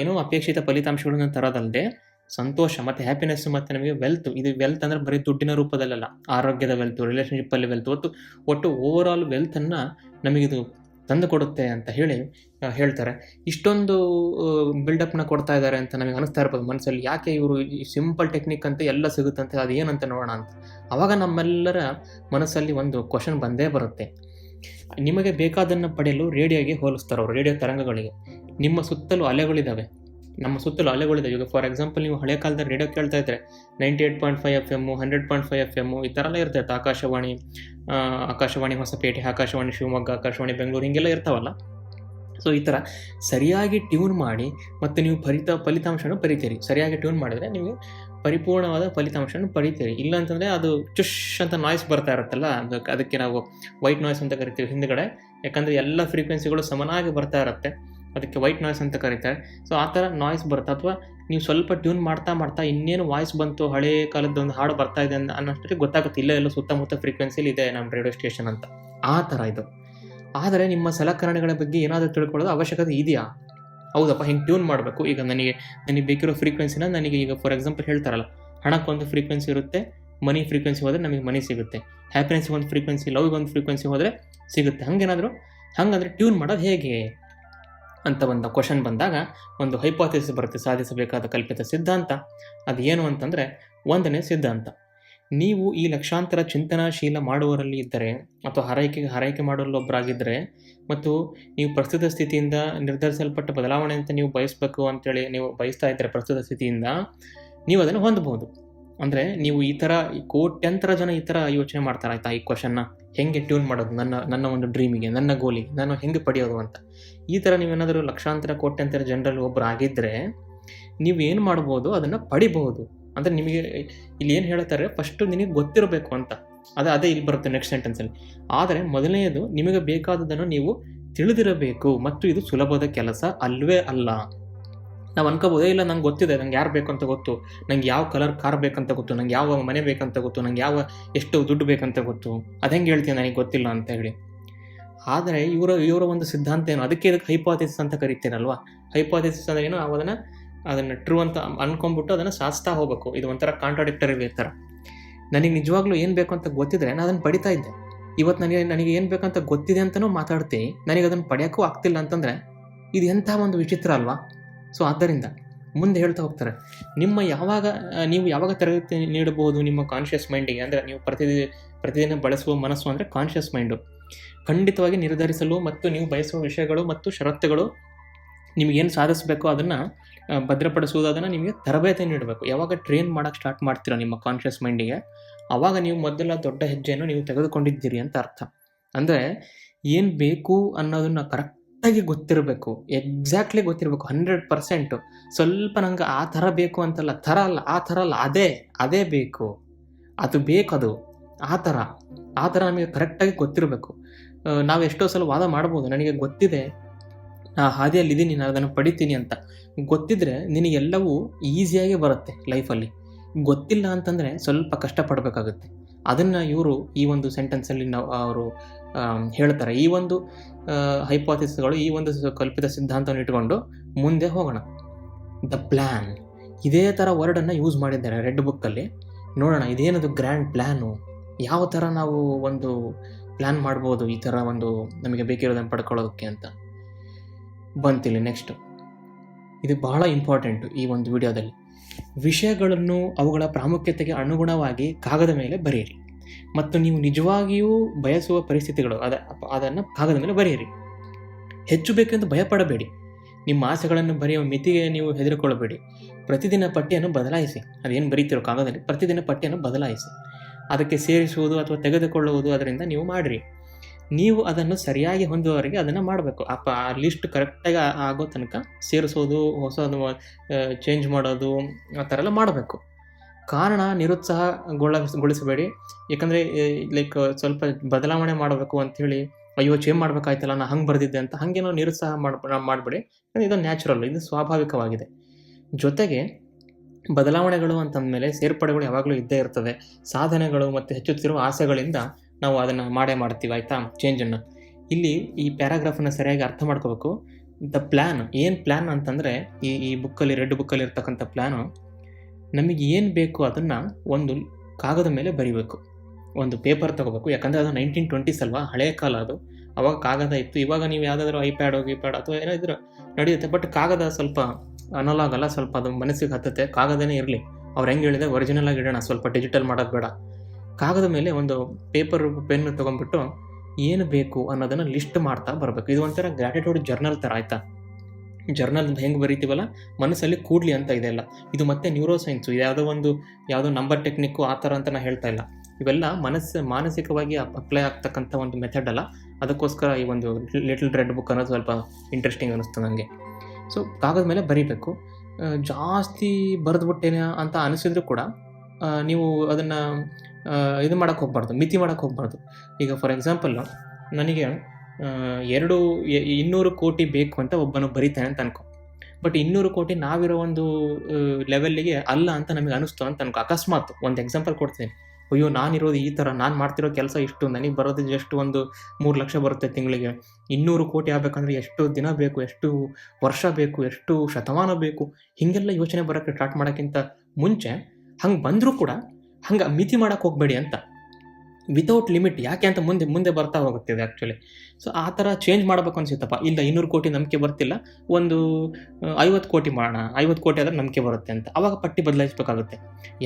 ಏನೋ ಅಪೇಕ್ಷಿತ ಫಲಿತಾಂಶಗಳನ್ನು ತರೋದಲ್ಲದೆ ಸಂತೋಷ ಮತ್ತು ಹ್ಯಾಪಿನೆಸ್ ಮತ್ತು ನಮಗೆ ವೆಲ್ತ್ ಇದು ವೆಲ್ತ್ ಅಂದರೆ ಬರೀ ದುಡ್ಡಿನ ರೂಪದಲ್ಲಲ್ಲ, ಆರೋಗ್ಯದ ವೆಲ್ತ್ ರಿಲೇಷನ್ಶಿಪ್ಪಲ್ಲಿ ವೆಲ್ತ್ ಒಟ್ಟು ಒಟ್ಟು ಓವರ್ ಆಲ್ ವೆಲ್ತನ್ನು ನಮಗಿದು ತಂದು ಕೊಡುತ್ತೆ ಅಂತ ಹೇಳಿ ಹೇಳ್ತಾರೆ. ಇಷ್ಟೊಂದು ಬಿಲ್ಡಪ್ನ ಕೊಡ್ತಾ ಇದ್ದಾರೆ ಅಂತ ನಮಗೆ ಅನಿಸ್ತಾ ಇರ್ಬೋದು ಮನಸ್ಸಲ್ಲಿ ಯಾಕೆ ಇವರು ಈ ಸಿಂಪಲ್ ಟೆಕ್ನಿಕ್ ಅಂತ ಎಲ್ಲ ಸಿಗುತ್ತಂತೆ ಅದು ಏನಂತ ನೋಡೋಣ ಅಂತ. ಆವಾಗ ನಮ್ಮೆಲ್ಲರ ಮನಸ್ಸಲ್ಲಿ ಒಂದು ಕ್ವಶನ್ ಬಂದೇ ಬರುತ್ತೆ. ನಿಮಗೆ ಬೇಕಾದನ್ನು ಪಡೆಯಲು ರೇಡಿಯೋಗೆ ಹೋಲಿಸ್ತಾರೆ ಅವರು ರೇಡಿಯೋ ತರಂಗಗಳಿಗೆ. ನಿಮ್ಮ ಸುತ್ತಲೂ ಅಲೆಗಳಿದ್ದಾವೆ ನಮ್ಮ ಸುತ್ತಲೂ ಅಲೆಗಳಿದ್ದಾವೆ ಈಗ ಫಾರ್ ಎಕ್ಸಾಂಪಲ್ ನೀವು ಹಳೆ ಕಾಲದಲ್ಲಿ ರೇಡಿಯೋ ಕೇಳ್ತಾ ಇದ್ರೆ ninety eight point five F M hundred point five F M ಈ ಥರ ಎಲ್ಲ ಇರ್ತೈತೆ. ಆಕಾಶವಾಣಿ ಆಕಾಶವಾಣಿ ಹೊಸಪೇಟೆ, ಆಕಾಶವಾಣಿ ಶಿವಮೊಗ್ಗ, ಆಕಾಶವಾಣಿ ಬೆಂಗಳೂರು, ಹಿಂಗೆಲ್ಲ ಇರ್ತಾವಲ್ಲ. ಸೊ ಈ ಥರ ಸರಿಯಾಗಿ ಟ್ಯೂನ್ ಮಾಡಿ ಮತ್ತು ನೀವು ಫಲಿತ ಫಲಿತಾಂಶವನ್ನು ಪರಿತೀರಿ ಸರಿಯಾಗಿ ಟ್ಯೂನ್ ಮಾಡಿದರೆ ನಿಮಗೆ ಪರಿಪೂರ್ಣವಾದ ಫಲಿತಾಂಶವನ್ನು ಪಡಿತೀರಿ ಇಲ್ಲ ಅಂತಂದರೆ ಅದು ಚುಶ್ ಅಂತ ನಾಯ್ಸ್ ಬರ್ತಾ ಇರುತ್ತಲ್ಲ ಅದಕ್ಕೆ ಅದಕ್ಕೆ ನಾವು ವೈಟ್ ನಾಯ್ಸ್ ಅಂತ ಕರಿತೀವಿ ಹಿಂದ್ಗಡೆ. ಯಾಕಂದರೆ ಎಲ್ಲ ಫ್ರೀಕ್ವೆನ್ಸಿಗಳು ಸಮನಾಗಿ ಬರ್ತಾ ಇರುತ್ತೆ. ಅದಕ್ಕೆ ವೈಟ್ ನಾಯ್ಸ್ ಅಂತ ಕರೀತಾರೆ. ಸೊ ಆ ಥರ ನಾಯ್ಸ್ ಬರುತ್ತೆ. ಅಥವಾ ನೀವು ಸ್ವಲ್ಪ ಟ್ಯೂನ್ ಮಾಡ್ತಾ ಮಾಡ್ತಾ ಇನ್ನೇನು ವಾಯ್ಸ್ ಬಂತು, ಹಳೆ ಕಾಲದ ಒಂದು ಹಾಡು ಬರ್ತಾ ಇದೆ ಅಂತ ಅನ್ನೋಷ್ಟೊತ್ತಿಗೆ ಗೊತ್ತಾಗುತ್ತೆ. ಇಲ್ಲ ಎಲ್ಲ ಸುತ್ತಮುತ್ತ ಫ್ರೀಕ್ವೆನ್ಸಿಲಿ ಇದೆ ನಮ್ಮ ರೇಡಿಯೋ ಸ್ಟೇಷನ್ ಅಂತ. ಆ ಥರ ಇದು. ಆದರೆ ನಿಮ್ಮ ಸಲಕರಣೆಗಳ ಬಗ್ಗೆ ಏನಾದರೂ ತಿಳ್ಕೊಳ್ಳೋದು ಅವಶ್ಯಕತೆ ಇದೆಯಾ? ಹೌದಪ್ಪ, ಹಿಂಗೆ ಟ್ಯೂನ್ ಮಾಡಬೇಕು. ಈಗ ನನಗೆ ನನಗೆ ಬೇಕಿರೋ ಫ್ರೀಕ್ವೆನ್ಸಿನ ನನಗೆ ಈಗ ಫಾರ್ ಎಕ್ಸಾಂಪಲ್ ಹೇಳ್ತಾರಲ್ಲ ಹಣಕ್ಕೊಂದು ಫ್ರೀಕ್ವೆನ್ಸಿ ಇರುತ್ತೆ ಮನಿ ಫ್ರೀಕ್ವೆನ್ಸಿ ಹೋದರೆ ನಮಗೆ ಮನಿ ಸಿಗುತ್ತೆ. ಹ್ಯಾಪಿನೆಸ್ಗೆ ಒಂದು ಫ್ರೀಕ್ವೆನ್ಸಿ ಲವ್ಗೆ ಒಂದು ಫ್ರೀಕ್ವೆನ್ಸಿ ಹೋದರೆ ಸಿಗುತ್ತೆ. ಹಂಗೇನಾದರೂ, ಹಾಗಂದ್ರೆ ಟ್ಯೂನ್ ಮಾಡೋದು ಹೇಗೆ? ಅಂತ ಒಂದು ಕ್ವಶನ್ ಬಂದಾಗ, ಒಂದು ಹೈಪಾಥಿಸಿಸ್ ಬರುತ್ತೆ, ಸಾಧಿಸಬೇಕಾದ ಕಲ್ಪಿತ ಸಿದ್ಧಾಂತ. ಅದು ಏನು ಅಂತಂದರೆ, ಒಂದನೇ ಸಿದ್ಧಾಂತ. ನೀವು ಈ ಲಕ್ಷಾಂತರ ಚಿಂತನಾಶೀಲ ಮಾಡುವರಲ್ಲಿ ಇದ್ದರೆ ಅಥವಾ ಹರೈಕೆ ಹರೈಕೆ ಮಾಡುವಲ್ಲೊಬ್ಬರಾಗಿದ್ದರೆ ಮತ್ತು ನೀವು ಪ್ರಸ್ತುತ ಸ್ಥಿತಿಯಿಂದ ನಿರ್ಧರಿಸಲ್ಪಟ್ಟ ಬದಲಾವಣೆ ಅಂತ ನೀವು ಬಯಸಬೇಕು ಅಂತೇಳಿ ನೀವು ಬಯಸ್ತಾ ಇದ್ದರೆ ಪ್ರಸ್ತುತ ಸ್ಥಿತಿಯಿಂದ ನೀವು ಅದನ್ನು ಹೊಂದಬಹುದು. ಅಂದರೆ ನೀವು ಈ ಥರ ಕೋಟ್ಯಂತರ ಜನ ಈ ಥರ ಯೋಚನೆ ಮಾಡ್ತಾರೆ, ಆಯ್ತಾ ಈ ಕ್ವಶನ್ನ ಹೆಂಗೆ ಟ್ಯೂನ್ ಮಾಡೋದು? ನನ್ನ ನನ್ನ ಒಂದು ಡ್ರೀಮಿಗೆ ನನ್ನ ಗೋಲಿಗೆ ನಾನು ಹೆಂಗೆ ಪಡೆಯೋದು ಅಂತ? ಈ ಥರ ನೀವೇನಾದರೂ ಲಕ್ಷಾಂತರ, ಕೋಟ್ಯಂತರ ಜನರಲ್ಲಿ ಒಬ್ಬರು ಆಗಿದ್ದರೆ ನೀವು ಏನು ಮಾಡ್ಬೋದು? ಅದನ್ನು ಪಡಿಬಹುದು. ಅಂದರೆ ನಿಮಗೆ ಇಲ್ಲಿ ಏನು ಹೇಳ್ತಾರೆ ಫಸ್ಟು ನಿನಗೆ ಗೊತ್ತಿರಬೇಕು ಅಂತ. ಅದು ಅದೇ ಇಲ್ಲಿ ಬರುತ್ತೆ ನೆಕ್ಸ್ಟ್ ಸೆಂಟೆನ್ಸಲ್ಲಿ ಆದರೆ ಮೊದಲನೆಯದು ನಿಮಗೆ ಬೇಕಾದದನ್ನು ನೀವು ತಿಳಿದಿರಬೇಕು ಮತ್ತು ಇದು ಸುಲಭದ ಕೆಲಸ ಅಲ್ವೇ ಅಲ್ಲ. ನಾವು ಅನ್ಕೋಬೋದೇ ಇಲ್ಲ ನಂಗೆ ಗೊತ್ತಿದೆ, ನಂಗೆ ಯಾರು ಬೇಕಂತ ಗೊತ್ತು, ನಂಗೆ ಯಾವ ಕಲರ್ ಕಾರ್ ಬೇಕಂತ ಗೊತ್ತು, ನಂಗೆ ಯಾವ ಮನೆ ಬೇಕಂತ ಗೊತ್ತು, ನಂಗೆ ಯಾವ ಎಷ್ಟು ದುಡ್ಡು ಬೇಕಂತ ಗೊತ್ತು, ಅದು ಹೆಂಗೆ ಹೇಳ್ತೀನಿ ನನಗೆ ಗೊತ್ತಿಲ್ಲ ಅಂತ ಹೇಳಿ. ಆದರೆ ಇವರ ಇವರ ಒಂದು ಸಿದ್ಧಾಂತ ಏನು ಅದಕ್ಕೆ ಇದಕ್ಕೆ ಹೈಪಾಥಿಸಿಸ್ ಅಂತ ಕರಿತೀರಲ್ವಾ? ಹೈಪಾಥಿಸಿಸ್ ಅಂದ್ರೆ ಏನು? ಅದನ್ನು ಅದನ್ನು ಟ್ರೂ ಅಂತ ಅನ್ಕೊಂಡ್ಬಿಟ್ಟು ಅದನ್ನು ಸಾಧಿಸ್ತಾ ಹೋಗಬೇಕು. ಇದು ಒಂಥರ ಕಾಂಟ್ರಾಡಿಕ್ಟರಿ ಥರ ನನಗೆ ನಿಜವಾಗ್ಲೂ ಏನು ಬೇಕು ಅಂತ ಗೊತ್ತಿದ್ರೆ ನಾನು ಅದನ್ನು ಪಡಿತಾ ಇದ್ದೆ. ಇವತ್ತು ನನಗೆ ನನಗೆ ಏನು ಬೇಕಂತ ಗೊತ್ತಿದೆ ಅಂತಲೂ ಮಾತಾಡ್ತೀನಿ. ನನಗೆ ಅದನ್ನು ಪಡೆಯೋಕ್ಕೂ ಆಗ್ತಿಲ್ಲ ಅಂತಂದರೆ ಇದು ಎಂಥ ಒಂದು ವಿಚಿತ್ರ ಅಲ್ವಾ? ಸೊ ಆದ್ದರಿಂದ ಮುಂದೆ ಹೇಳ್ತಾ ಹೋಗ್ತಾರೆ. ನಿಮ್ಮ ಯಾವಾಗ, ನೀವು ಯಾವಾಗ ತರಗತಿ ನೀಡಬಹುದು ನಿಮ್ಮ ಕಾನ್ಷಿಯಸ್ ಮೈಂಡಿಗೆ ಅಂದರೆ ನೀವು ಪ್ರತಿದಿ, ಪ್ರತಿದಿನ ಬಳಸುವ ಮನಸ್ಸು ಅಂದರೆ ಕಾನ್ಷಿಯಸ್ ಮೈಂಡು ಖಂಡಿತವಾಗಿ ನಿರ್ಧರಿಸಲು ಮತ್ತು ನೀವು ಬಯಸುವ ವಿಷಯಗಳು ಮತ್ತು ಷರತ್ತುಗಳು ನಿಮಗೇನು ಸಾಧಿಸಬೇಕೋ ಅದನ್ನು ಭದ್ರಪಡಿಸುವುದು, ಅದನ್ನು ನಿಮಗೆ ತರಬೇತಿ ನೀಡಬೇಕು. ಯಾವಾಗ ಟ್ರೈನ್ ಮಾಡೋಕ್ಕೆ ಸ್ಟಾರ್ಟ್ ಮಾಡ್ತೀರೋ ನಿಮ್ಮ ಕಾನ್ಷಿಯಸ್ ಮೈಂಡಿಗೆ ಆವಾಗ ನೀವು ಮೊದಲ ದೊಡ್ಡ ಹೆಜ್ಜೆಯನ್ನು ನೀವು ತೆಗೆದುಕೊಂಡಿದ್ದೀರಿ ಅಂತ ಅರ್ಥ. ಅಂದರೆ ಏನು ಬೇಕು ಅನ್ನೋದನ್ನು ಕರೆಕ್ಟಾಗಿ ಗೊತ್ತಿರಬೇಕು. ಎಕ್ಸಾಕ್ಟ್ಲಿ ಗೊತ್ತಿರಬೇಕು ಹಂಡ್ರೆಡ್ ಪರ್ಸೆಂಟು ಸ್ವಲ್ಪ ನಂಗೆ ಆ ಥರ ಬೇಕು ಅಂತಲ್ಲ, ಥರ ಅಲ್ಲ, ಆ ಥರ ಅಲ್ಲ, ಅದೇ ಅದೇ ಬೇಕು. ಅದು ಬೇಕದು, ಆ ಥರ. ಆ ಥರ ನಮಗೆ ಕರೆಕ್ಟಾಗಿ ಗೊತ್ತಿರಬೇಕು. ನಾವು ಎಷ್ಟೋ ಸಲ ವಾದ ಮಾಡ್ಬೋದು, ನನಗೆ ಗೊತ್ತಿದೆ. ನಾ ಹಾದಿಯಲ್ಲಿದ್ದೀನಿ ನಾನು ಅದನ್ನು ಪಡಿತೀನಿ ಅಂತ. ಗೊತ್ತಿದ್ರೆ ನಿನಗೆಲ್ಲವೂ ಈಸಿಯಾಗಿ ಬರುತ್ತೆ ಲೈಫಲ್ಲಿ. ಗೊತ್ತಿಲ್ಲ ಅಂತಂದರೆ ಸ್ವಲ್ಪ ಕಷ್ಟಪಡಬೇಕಾಗುತ್ತೆ. ಅದನ್ನು ಇವರು ಈ ಒಂದು ಸೆಂಟೆನ್ಸಲ್ಲಿ ನಾವು ಅವರು ಹೇಳ್ತಾರೆ. ಈ ಒಂದು ಹೈಪಾಥಿಸ್ಗಳು ಈ ಒಂದು ಕಲ್ಪಿತ ಸಿದ್ಧಾಂತವನ್ನು ಇಟ್ಕೊಂಡು ಮುಂದೆ ಹೋಗೋಣ. ದ ಪ್ಲ್ಯಾನ್ ಇದೇ ಥರ ವರ್ಡನ್ನು ಯೂಸ್ ಮಾಡಿದ್ದಾರೆ ರೆಡ್ ಬುಕ್ಕಲ್ಲಿ. ನೋಡೋಣ, ಇದೇನದು ಗ್ರ್ಯಾಂಡ್ ಪ್ಲ್ಯಾನು ಯಾವ ಥರ ನಾವು ಒಂದು ಪ್ಲ್ಯಾನ್ ಮಾಡ್ಬೋದು ಈ ಥರ ಒಂದು ನಮಗೆ ಬೇಕಿರೋದನ್ನು ಪಡ್ಕೊಳ್ಳೋದಕ್ಕೆ ಅಂತ. ಬಂತಿಲ್ಲಿ ನೆಕ್ಸ್ಟ್ ಇದು ಬಹಳ ಇಂಪಾರ್ಟೆಂಟು ಈ ಒಂದು ವಿಡಿಯೋದಲ್ಲಿ. ವಿಷಯಗಳನ್ನು ಅವುಗಳ ಪ್ರಾಮುಖ್ಯತೆಗೆ ಅನುಗುಣವಾಗಿ ಕಾಗದ ಮೇಲೆ ಬರೆಯಿರಿ. ಮತ್ತು ನೀವು ನಿಜವಾಗಿಯೂ ಬಯಸುವ ಪರಿಸ್ಥಿತಿಗಳು ಅದ, ಅದನ್ನು ಕಾಗದ ಮೇಲೆ ಬರೆಯಿರಿ. ಹೆಚ್ಚು ಬೇಕೆಂದು ಭಯಪಡಬೇಡಿ. ನಿಮ್ಮ ಆಸೆಗಳನ್ನು ಬರೆಯುವ ಮಿತಿಗೆ ನೀವು ಹೆದರಿಕೊಳ್ಳಬೇಡಿ. ಪ್ರತಿದಿನ ಪಟ್ಟಿಯನ್ನು ಬದಲಾಯಿಸಿ. ಅದೇನು ಬರೀತಿರೋ ಕಾಗದಲ್ಲಿ, ಪ್ರತಿದಿನ ಪಟ್ಟಿಯನ್ನು ಬದಲಾಯಿಸಿ. ಅದಕ್ಕೆ ಸೇರಿಸುವುದು ಅಥವಾ ತೆಗೆದುಕೊಳ್ಳುವುದು ಅದರಿಂದ ನೀವು ಮಾಡಿರಿ. ನೀವು ಅದನ್ನು ಸರಿಯಾಗಿ ಹೊಂದುವವರೆಗೆ ಅದನ್ನು ಮಾಡಬೇಕು. ಅಪ್ಪ, ಆ ಲಿಸ್ಟ್ ಕರೆಕ್ಟಾಗಿ ಆಗೋ ತನಕ ಸೇರಿಸೋದು, ಹೊಸದು ಚೇಂಜ್ ಮಾಡೋದು, ಆ ಥರ ಎಲ್ಲ ಮಾಡಬೇಕು. ಕಾರಣ ನಿರುತ್ಸಾಹಗೊಳ್ಳಗೊಳಿಸಬೇಡಿ ಯಾಕಂದರೆ ಲೈಕ್ ಸ್ವಲ್ಪ ಬದಲಾವಣೆ ಮಾಡಬೇಕು ಅಂಥೇಳಿ, ಅಯ್ಯೋ ಚೇಂಜ್ ಮಾಡಬೇಕಾಯ್ತಲ್ಲ ನಾನು ಹಂಗೆ ಬರೆದಿದ್ದೆ ಅಂತ ಹಾಗೇನೋ ನಿರುತ್ಸಾಹ ಮಾಡಿ ಮಾಡಬೇಡಿ. ಇದು ನ್ಯಾಚುರಲ್ ಇದು ಸ್ವಾಭಾವಿಕವಾಗಿದೆ. ಜೊತೆಗೆ, ಬದಲಾವಣೆಗಳು ಅಂತಂದಮೇಲೆ ಸೇರ್ಪಡೆಗಳು ಯಾವಾಗಲೂ ಇದ್ದೇ ಇರ್ತವೆ. ಸಾಧನೆಗಳು ಮತ್ತು ಹೆಚ್ಚುತ್ತಿರುವ ಆಸೆಗಳಿಂದ ನಾವು ಅದನ್ನು ಮಾಡೇ ಮಾಡ್ತೀವಿ, ಆಯಿತಾ? ಚೇಂಜನ್ನು ಇಲ್ಲಿ ಈ ಪ್ಯಾರಾಗ್ರಾಫನ್ನು ಸರಿಯಾಗಿ ಅರ್ಥ ಮಾಡ್ಕೋಬೇಕು. ದ ಪ್ಲ್ಯಾನ್ ಏನು ಪ್ಲ್ಯಾನ್ ಅಂತಂದರೆ, ಈ ಈ ಬುಕ್ಕಲ್ಲಿ ರೆಡ್ ಬುಕ್ಕಲ್ಲಿ ಇರ್ತಕ್ಕಂಥ ಪ್ಲ್ಯಾನು ನಮಗೆ ಏನು ಬೇಕು ಅದನ್ನು ಒಂದು ಕಾಗದ ಮೇಲೆ ಬರಿಬೇಕು. ಒಂದು ಪೇಪರ್ ತೊಗೋಬೇಕು. ಯಾಕಂದರೆ ಅದು ನೈನ್ಟೀನ್ ಟ್ವೆಂಟೀಸ್ ಅಲ್ವಾ? ಹಳೆಯ ಕಾಲ ಅದು. ಅವಾಗ ಕಾಗದ ಇತ್ತು. ಇವಾಗ ನೀವು ಯಾವುದಾದ್ರೂ ಹೋಗಿ ಪ್ಯಾಡ್ ಅಥವಾ ಏನಾದರೂ ನಡೆಯುತ್ತೆ. ಬಟ್ ಕಾಗದ ಸ್ವಲ್ಪ ಅನಲಾಗ್ ಅಲ್ಲ, ಸ್ವಲ್ಪ ಅದು ಮನಸ್ಸಿಗೆ ಹತ್ತುತ್ತೆ. ಕಾಗದನೇ ಇರಲಿ. ಅವ್ರು ಹೆಂಗೆ ಹೇಳಿದೆ ಒರಿಜಿನಲ್ ಆಗಿ ಇಡೋಣ. ಸ್ವಲ್ಪ ಡಿಜಿಟಲ್ ಮಾಡೋದು ಬೇಡ. ಕಾಗದ ಮೇಲೆ ಒಂದು ಪೇಪರ್ ಪೆನ್ ತೊಗೊಂಡ್ಬಿಟ್ಟು ಏನು ಬೇಕು ಅನ್ನೋದನ್ನು ಲಿಸ್ಟ್ ಮಾಡ್ತಾ ಬರಬೇಕು. ಇದು ಒಂಥರ ಗ್ರ್ಯಾಟಿಟ್ಯೂಡ್ ಜರ್ನಲ್ ಥರ ಆಯಿತಾ? ಜರ್ನಲ್ ಹೆಂಗೆ ಬರೀತೀವಲ್ಲ? ಮನಸ್ಸಲ್ಲಿ ಕೂಡಲಿ ಅಂತ ಇದೆ ಅಲ್ಲ ಇದು ಮತ್ತೆ ನ್ಯೂರೋ ಸೈನ್ಸು ಯಾವುದೋ ಒಂದು, ಯಾವುದೋ ನಂಬರ್ ಟೆಕ್ನಿಕ್ಕು ಆ ಥರ ಅಂತ ನಾನು ಹೇಳ್ತಾ ಇಲ್ಲ. ಇವೆಲ್ಲ ಮನಸ್ಸು ಮಾನಸಿಕವಾಗಿ ಅಪ್ಲೈ ಆಗ್ತಕ್ಕಂಥ ಒಂದು ಮೆಥಡ್ ಅಲ್ಲ. ಅದಕ್ಕೋಸ್ಕರ ಈ ಒಂದು ಲಿಟಲ್ ರೆಡ್ ಬುಕ್ ಅನ್ನೋದು ಸ್ವಲ್ಪ ಇಂಟ್ರೆಸ್ಟಿಂಗ್ ಅನ್ನಿಸ್ತು ನನಗೆ ಸೊ ಕಾಗದ ಮೇಲೆ ಬರೀಬೇಕು. ಜಾಸ್ತಿ ಬರೆದ್ಬಿಟ್ಟೇನೆ ಅಂತ ಅನಿಸಿದ್ರು ಕೂಡ ನೀವು ಅದನ್ನು ಇದು ಮಾಡೋಕ್ಕೆ ಹೋಗ್ಬಾರ್ದು, ಮಿತಿ ಮಾಡೋಕ್ಕೆ ಹೋಗ್ಬಾರ್ದು. ಈಗ ಫಾರ್ ಎಕ್ಸಾಂಪಲ್ ನನಗೆ ಎರಡು ಇನ್ನೂರು ಕೋಟಿ ಬೇಕು ಅಂತ ಒಬ್ಬನು ಬರೀತಾನೆ ಅಂತ ಅನ್ಕೊ. ಬಟ್ ಇನ್ನೂರು ಕೋಟಿ ನಾವಿರೋ ಒಂದು ಲೆವೆಲ್ಲಿಗೆ ಅಲ್ಲ ಅಂತ ನಮಗೆ ಅನಿಸ್ತು ಅಂತ ಅನ್ಕೊ. ಅಕಸ್ಮಾತ್ ಒಂದು ಎಕ್ಸಾಂಪಲ್ ಕೊಡ್ತೀನಿ. ಅಯ್ಯೋ, ನಾನಿರೋದು ಈ ಥರ ನಾನು ಮಾಡ್ತಿರೋ ಕೆಲಸ ಇಷ್ಟು, ನನಗೆ ಬರೋದು ಜಸ್ಟ್ ಒಂದು ಮೂರು ಲಕ್ಷ ಬರುತ್ತೆ ತಿಂಗಳಿಗೆ. ಇನ್ನೂರು ಕೋಟಿ ಆಗಬೇಕಂದ್ರೆ ಎಷ್ಟು ದಿನ ಬೇಕು, ಎಷ್ಟು ವರ್ಷ ಬೇಕು, ಎಷ್ಟು ಶತಮಾನ ಬೇಕು? ಹೀಗೆಲ್ಲ ಯೋಚನೆ ಬರೋಕ್ಕೆ ಸ್ಟಾರ್ಟ್ ಮಾಡೋಕ್ಕಿಂತ ಮುಂಚೆ, ಹಂಗೆ ಬಂದರೂ ಕೂಡ ಹಂಗೆ ಮಿತಿ ಮಾಡೋಕ್ಕೆ ಹೋಗಬೇಡಿ ಅಂತ. ವಿತೌಟ್ ಲಿಮಿಟ್ ಯಾಕೆ ಅಂತ ಮುಂದೆ ಮುಂದೆ ಬರ್ತಾ ಹೋಗುತ್ತೆ ಇದು ಆ್ಯಕ್ಚುಲಿ ಸೊ ಆ ಥರ ಚೇಂಜ್ ಮಾಡಬೇಕು ಅನ್ಸುತ್ತಪ್ಪ. ಇಲ್ಲ ಇನ್ನೂರು ಕೋಟಿ ನಂಬಿಕೆ ಬರ್ತಿಲ್ಲ. ಒಂದು ಐವತ್ತು ಕೋಟಿ ಮಾಡೋಣ, ಐವತ್ತು ಕೋಟಿ ಆದರೆ ನಂಬಿಕೆ ಬರುತ್ತೆ ಅಂತ. ಅವಾಗ ಪಟ್ಟಿ ಬದಲಾಯಿಸಬೇಕಾಗುತ್ತೆ.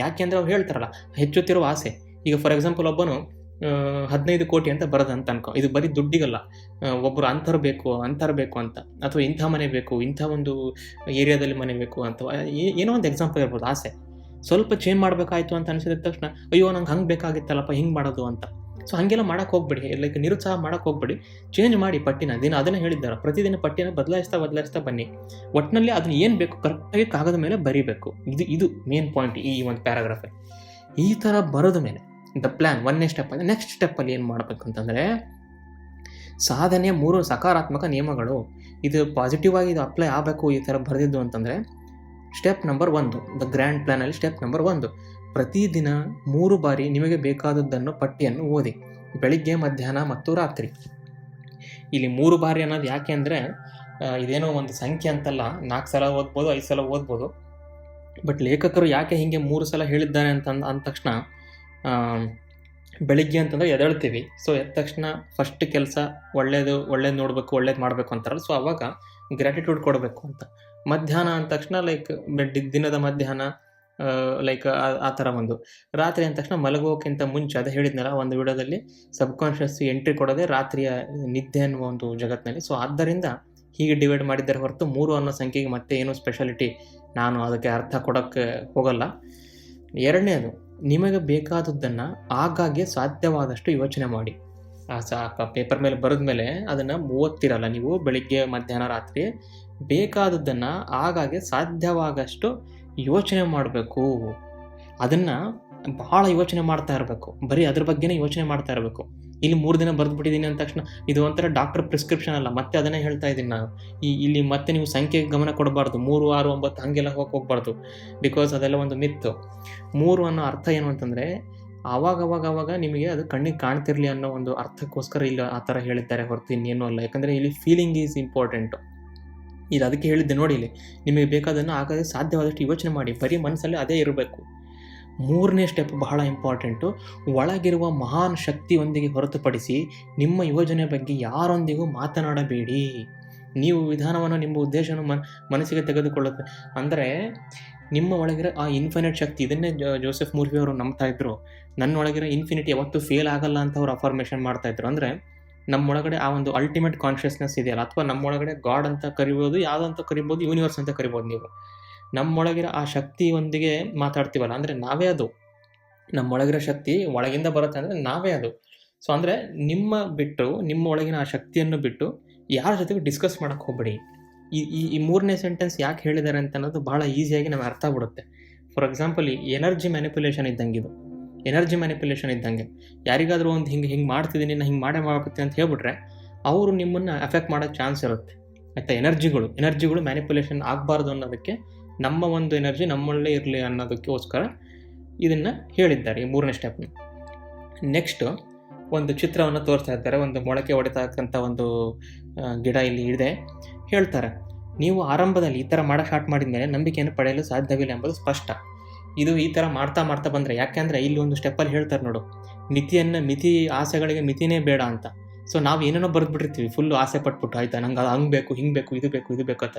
ಯಾಕೆ ಅಂದರೆ ಅವ್ರು ಹೇಳ್ತಾರಲ್ಲ, ಹೆಚ್ಚುತ್ತಿರುವ ಆಸೆ. ಈಗ ಫಾರ್ ಎಕ್ಸಾಂಪಲ್ ಒಬ್ಬನು ಹದಿನೈದು ಕೋಟಿ ಅಂತ ಬರೋದು ಅಂತ ಅನ್ಕೋ. ಇದು ಬರೀ ದುಡ್ಡಿಗಲ್ಲ. ಒಬ್ಬರು ಅಂಥವ್ರು ಬೇಕು ಅಂಥವ್ರು ಬೇಕು ಅಂತ. ಅಥವಾ ಇಂಥ ಮನೆ ಬೇಕು, ಇಂಥ ಒಂದು ಏರಿಯಾದಲ್ಲಿ ಮನೆ ಬೇಕು ಅಂತ. ಏನೋ ಒಂದು ಎಕ್ಸಾಂಪಲ್ ಇರ್ಬೋದು, ಆಸೆ. ಸ್ವಲ್ಪ ಚೇಂಜ್ ಮಾಡಬೇಕಾಯ್ತು ಅಂತ ಅನಿಸಿದ ತಕ್ಷಣ, ಅಯ್ಯೋ, ನಂಗೆ ಹಂಗೆ ಬೇಕಾಗಿತ್ತಲ್ಲಪ್ಪ, ಹಿಂಗೆ ಮಾಡೋದು ಅಂತ. ಸೊ ಹಾಗೆಲ್ಲ ಮಾಡೋಕೆ ಹೋಗ್ಬೇಡಿ ಲೈಕ್ ನಿರುತ್ಸಾಹ ಮಾಡೋಕೆ ಹೋಗ್ಬೇಡಿ. ಚೇಂಜ್ ಮಾಡಿ ಪಟ್ಟಿನ, ದಿನ ಅದನ್ನೇ ಹೇಳಿದ್ದಾರೆ, ಪ್ರತಿದಿನ ಪಟ್ಟಿನ ಬದಲಾಯಿಸ್ತಾ ಬದಲಾಯಿಸ್ತಾ ಬನ್ನಿ. ಒಟ್ಟಿನಲ್ಲಿ ಅದನ್ನ ಏನು ಬೇಕು ಕರೆಕ್ಟಾಗಿ ಕಾಗದ ಮೇಲೆ ಬರೀಬೇಕು. ಇದು ಇದು ಮೇನ್ ಪಾಯಿಂಟ್ ಈ ಒಂದು ಪ್ಯಾರಾಗ್ರಾಫ್ ಈ ಥರ ಬರೋದ ಮೇಲೆ ದ ಪ್ಲ್ಯಾನ್ ಒಂದನೇ ಸ್ಟೆಪ್ ಅಂದರೆ ನೆಕ್ಸ್ಟ್ ಸ್ಟೆಪ್ಪಲ್ಲಿ ಏನು ಮಾಡಬೇಕು ಅಂತಂದರೆ, ಸಾಧನೆಯ ಮೂರು ಸಕಾರಾತ್ಮಕ ನಿಯಮಗಳು. ಇದು ಪಾಸಿಟಿವ್ ಆಗಿ ಇದು ಅಪ್ಲೈ ಆಗಬೇಕು ಈ ಥರ ಬರೆದಿದ್ದು ಅಂತಂದರೆ ಸ್ಟೆಪ್ ನಂಬರ್ ಒಂದು, ದ ಗ್ರ್ಯಾಂಡ್ ಪ್ಲ್ಯಾನಲ್ಲಿ ಸ್ಟೆಪ್ ನಂಬರ್ ಒಂದು. ಪ್ರತಿದಿನ ಮೂರು ಬಾರಿ ನಿಮಗೆ ಬೇಕಾದದ್ದನ್ನು ಪಟ್ಟಿಯನ್ನು ಓದಿ, ಬೆಳಿಗ್ಗೆ, ಮಧ್ಯಾಹ್ನ ಮತ್ತು ರಾತ್ರಿ. ಇಲ್ಲಿ ಮೂರು ಬಾರಿ ಅನ್ನೋದು ಯಾಕೆ ಅಂದರೆ ಇದೇನೋ ಒಂದು ಸಂಖ್ಯೆ ಅಂತಲ್ಲ, ನಾಲ್ಕು ಸಲ ಓದ್ಬೋದು, ಐದು ಸಲ ಓದ್ಬೋದು. ಬಟ್ ಲೇಖಕರು ಯಾಕೆ ಹೀಗೆ ಮೂರು ಸಲ ಹೇಳಿದ್ದಾರೆ ಅಂತ ಅಂದ ತಕ್ಷಣ ಬೆಳಿಗ್ಗೆ ಅಂತಂದರೆ ಎದ್ದೇಳ್ತೀವಿ. ಸೊ ಎದ್ದ ತಕ್ಷಣ ಫಸ್ಟ್ ಕೆಲಸ ಒಳ್ಳೇದು ಒಳ್ಳೇದು ನೋಡಬೇಕು, ಒಳ್ಳೇದು ಮಾಡಬೇಕು ಅಂತಾರಲ್ಲ. ಸೊ ಅವಾಗ ಗ್ರ್ಯಾಟಿಟ್ಯೂಡ್ ಕೊಡಬೇಕು ಅಂತ. ಮಧ್ಯಾಹ್ನ ಅಂದ ತಕ್ಷಣ ಲೈಕ್ ದಿನದ ಮಧ್ಯಾಹ್ನ ಲೈಕ್ ಆ ಥರ ಒಂದು. ರಾತ್ರಿ ಅಂದ ತಕ್ಷಣ ಮಲಗೋಕ್ಕಿಂತ ಮುಂಚೆ, ಅದೇ ಹೇಳಿದ್ನಲ್ಲ ಒಂದು ವಿಡಿಯೋದಲ್ಲಿ ಸಬ್ಕಾನ್ಷಿಯಸ್ ಎಂಟ್ರಿ ಕೊಡೋದೇ ರಾತ್ರಿಯ ನಿದ್ದೆ ಅನ್ನುವ ಒಂದು ಜಗತ್ತಿನಲ್ಲಿ. ಸೊ ಆದ್ದರಿಂದ ಹೀಗೆ ಡಿವೈಡ್ ಮಾಡಿದ್ದಾರೆ ಹೊರತು ಮೂರು ಅನ್ನೋ ಸಂಖ್ಯೆಗೆ ಮತ್ತೆ ಏನು ಸ್ಪೆಷಾಲಿಟಿ ನಾನು ಅದಕ್ಕೆ ಅರ್ಥ ಕೊಡೋಕ್ಕೆ ಹೋಗಲ್ಲ. ಎರಡನೇದು, ನಿಮಗೆ ಬೇಕಾದದ್ದನ್ನು ಆಗಾಗ್ಗೆ ಸಾಧ್ಯವಾದಷ್ಟು ಯೋಚನೆ ಮಾಡಿ. ಆ, ಸಾ ಪೇಪರ್ ಮೇಲೆ ಬರೆದ ಮೇಲೆ ಅದನ್ನು ಓದ್ತಿರಲ್ಲ ನೀವು, ಬೆಳಿಗ್ಗೆ, ಮಧ್ಯಾಹ್ನ, ರಾತ್ರಿ ಬೇಕಾದದ್ದನ್ನು ಆಗಾಗೆ ಸಾಧ್ಯವಾಗಷ್ಟು ಯೋಚನೆ ಮಾಡಬೇಕು. ಅದನ್ನು ಭಾಳ ಯೋಚನೆ ಮಾಡ್ತಾ ಇರಬೇಕು. ಬರೀ ಅದ್ರ ಬಗ್ಗೆನೇ ಯೋಚನೆ ಮಾಡ್ತಾ ಇರಬೇಕು. ಇಲ್ಲಿ ಮೂರು ದಿನ ಬರೆದ್ಬಿಟ್ಟಿದ್ದೀನಿ ಅಂದ ತಕ್ಷಣ ಇದು ಒಂಥರ ಡಾಕ್ಟರ್ ಪ್ರಿಸ್ಕ್ರಿಪ್ಷನ್ ಅಲ್ಲ, ಮತ್ತೆ ಅದನ್ನೇ ಹೇಳ್ತಾ ಇದ್ದೀನಿ ನಾನು. ಈ, ಇಲ್ಲಿ ಮತ್ತೆ ನೀವು ಸಂಖ್ಯೆಗೆ ಗಮನ ಕೊಡಬಾರ್ದು. ಮೂರು, ಆರು, ಒಂಬತ್ತು ಹಾಗೆಲ್ಲ ಹೋಗಿ ಹೋಗ್ಬಾರ್ದು. ಬಿಕಾಸ್ ಅದೆಲ್ಲ ಒಂದು ಮಿತ್ತು ಮೂರು ಅನ್ನೋ ಅರ್ಥ ಏನು ಅಂತಂದರೆ ಆವಾಗ ಅವಾಗ ಅವಾಗ ನಿಮಗೆ ಅದು ಕಣ್ಣಿಗೆ ಕಾಣ್ತಿರ್ಲಿ ಅನ್ನೋ ಒಂದು ಅರ್ಥಕ್ಕೋಸ್ಕರ ಇಲ್ಲಿ ಆ ಥರ ಹೇಳಿದ್ದಾರೆ ಹೊರತು ಇನ್ನೇನು ಅಲ್ಲ. ಯಾಕಂದರೆ ಇಲ್ಲಿ ಫೀಲಿಂಗ್ ಈಸ್ ಇಂಪಾರ್ಟೆಂಟು ಇದು ಅದಕ್ಕೆ ಹೇಳಿದ್ದೆ, ನೋಡಿ ಇಲ್ಲಿ, ನಿಮಗೆ ಬೇಕಾದನ್ನು ಆಗದೆ ಸಾಧ್ಯವಾದಷ್ಟು ಯೋಚನೆ ಮಾಡಿ, ಬರೀ ಮನಸ್ಸಲ್ಲಿ ಅದೇ ಇರಬೇಕು. ಮೂರನೇ ಸ್ಟೆಪ್ ಬಹಳ ಇಂಪಾರ್ಟೆಂಟು ಒಳಗಿರುವ ಮಹಾನ್ ಶಕ್ತಿಯೊಂದಿಗೆ ಹೊರತುಪಡಿಸಿ ನಿಮ್ಮ ಯೋಜನೆ ಬಗ್ಗೆ ಯಾರೊಂದಿಗೂ ಮಾತನಾಡಬೇಡಿ. ನೀವು ವಿಧಾನವನ್ನು, ನಿಮ್ಮ ಉದ್ದೇಶವನ್ನು ಮನ್, ಮನಸ್ಸಿಗೆ ತೆಗೆದುಕೊಳ್ಳುತ್ತೆ. ಅಂದರೆ, ನಿಮ್ಮ ಒಳಗಿರೋ ಆ ಇನ್ಫಿನಿಟ್ ಶಕ್ತಿ, ಇದನ್ನೇ ಜೋಸೆಫ್ ಮೂರ್ವಿ ಅವರು ನಂಬ್ತಾ ಇದ್ರು. ನನ್ನ ಒಳಗಿರೋ ಇನ್ಫಿನಿಟಿ ಯಾವತ್ತೂ ಫೇಲ್ ಆಗಲ್ಲ ಅಂತ ಅವ್ರು ಅಫಾರ್ಮೇಷನ್ ಮಾಡ್ತಾಯಿದ್ರು ಅಂದರೆ ನಮ್ಮೊಳಗಡೆ ಆ ಒಂದು ಅಲ್ಟಿಮೇಟ್ ಕಾನ್ಷಿಯಸ್ನೆಸ್ ಇದೆಯಲ್ಲ, ಅಥವಾ ನಮ್ಮೊಳಗಡೆ ಗಾಡ್ ಅಂತ ಕರಿಬೋದು ಯಾವುದಂತ ಕರಿಬೋದು ಯೂನಿವರ್ಸ್ ಅಂತ ಕರಿಬೋದು ನೀವು. ನಮ್ಮೊಳಗಿರೋ ಆ ಶಕ್ತಿಯೊಂದಿಗೆ ಮಾತಾಡ್ತೀವಲ್ಲ, ಅಂದರೆ ನಾವೇ ಅದು. ನಮ್ಮೊಳಗಿರೋ ಶಕ್ತಿ ಒಳಗಿಂದ ಬರುತ್ತೆ ಅಂದರೆ ನಾವೇ ಅದು. ಸೊ ಅಂದರೆ ನಿಮ್ಮ ಬಿಟ್ಟು, ನಿಮ್ಮ ಒಳಗಿನ ಆ ಶಕ್ತಿಯನ್ನು ಬಿಟ್ಟು ಯಾರ ಜೊತೆಗೂ ಡಿಸ್ಕಸ್ ಮಾಡೋಕ್ಕೆ ಹೋಗ್ಬೇಡಿ. ಈ ಈ ಮೂರನೇ ಸೆಂಟೆನ್ಸ್ ಯಾಕೆ ಹೇಳಿದ್ದಾರೆ ಅಂತ ಅನ್ನೋದು ಭಾಳ ಈಸಿಯಾಗಿ ನಮಗೆ ಅರ್ಥ ಬಿಡುತ್ತೆ ಫಾರ್ ಎಕ್ಸಾಂಪಲ್ ಈ ಎನರ್ಜಿ ಮ್ಯಾನಿಪುಲೇಷನ್ ಇದ್ದಂಗೆ ಇದು. ಎನರ್ಜಿ ಮ್ಯಾನಿಪ್ಯುಲೇಷನ್ ಇದ್ದಂಗೆ. ಯಾರಿಗಾದರೂ ಒಂದು ಹಿಂಗೆ ಹಿಂಗೆ ಮಾಡ್ತಿದ್ದೀನಿ ನಾನು ಹಿಂಗೆ ಮಾಡೇ ಮಾಡಕತ್ತೀನಿ ಅಂತ ಹೇಳ್ಬಿಟ್ರೆ, ಅವರು ನಿಮ್ಮನ್ನು ಎಫೆಕ್ಟ್ ಮಾಡೋ ಚಾನ್ಸ್ ಇರುತ್ತೆ. ಆಯಿತಾ? ಎನರ್ಜಿಗಳು ಎನರ್ಜಿಗಳು ಮ್ಯಾನಿಪ್ಯುಲೇಷನ್ ಆಗಬಾರ್ದು ಅನ್ನೋದಕ್ಕೆ ನಮ್ಮ ಒಂದು ಎನರ್ಜಿ ನಮ್ಮಲ್ಲೇ ಇರಲಿ ಅನ್ನೋದಕ್ಕೋಸ್ಕರ ಇದನ್ನು ಹೇಳಿದ್ದಾರೆ ಈ ಮೂರನೇ ಸ್ಟೆಪ್ನ ನೆಕ್ಸ್ಟು ಒಂದು ಚಿತ್ರವನ್ನು ತೋರಿಸ್ತಾ ಇದ್ದಾರೆ ಒಂದು ಮೊಳಕೆ ಹೊಡಿತಕ್ಕಂಥ ಒಂದು ಗಿಡ ಇಲ್ಲಿ ಇದೆ. ಹೇಳ್ತಾರೆ, ನೀವು ಆರಂಭದಲ್ಲಿ ಈ ಥರ ಮಾಡೋಕ್ಕೆ ಸ್ಟಾರ್ಟ್ ಮಾಡಿದ ಮೇಲೆ ನಂಬಿಕೆಯನ್ನು ಪಡೆಯಲು ಸಾಧ್ಯವಿಲ್ಲ ಎಂಬುದು ಸ್ಪಷ್ಟ. ಇದು ಈ ಥರ ಮಾಡ್ತಾ ಮಾಡ್ತಾ ಬಂದರೆ ಯಾಕೆಂದರೆ ಇಲ್ಲಿ ಒಂದು ಸ್ಟೆಪ್ಪಲ್ಲಿ ಹೇಳ್ತಾರೆ ನೋಡು, ಮಿತಿಯನ್ನು ಮಿತಿ ಆಸೆಗಳಿಗೆ ಮಿತಿನೇ ಬೇಡ ಅಂತ. ಸೊ ನಾವು ಏನೇನೋ ಬರೆದ್ಬಿಟ್ಟಿರ್ತೀವಿ ಫುಲ್ಲು ಆಸೆ ಪಟ್ಬಿಟ್ಟು, ಆಯ್ತಾ, ನಂಗೆ ಅದು ಹಂಗೆ ಬೇಕು, ಹಿಂಗೆ ಬೇಕು, ಇದು ಬೇಕು ಇದು ಬೇಕು ಅಂತ.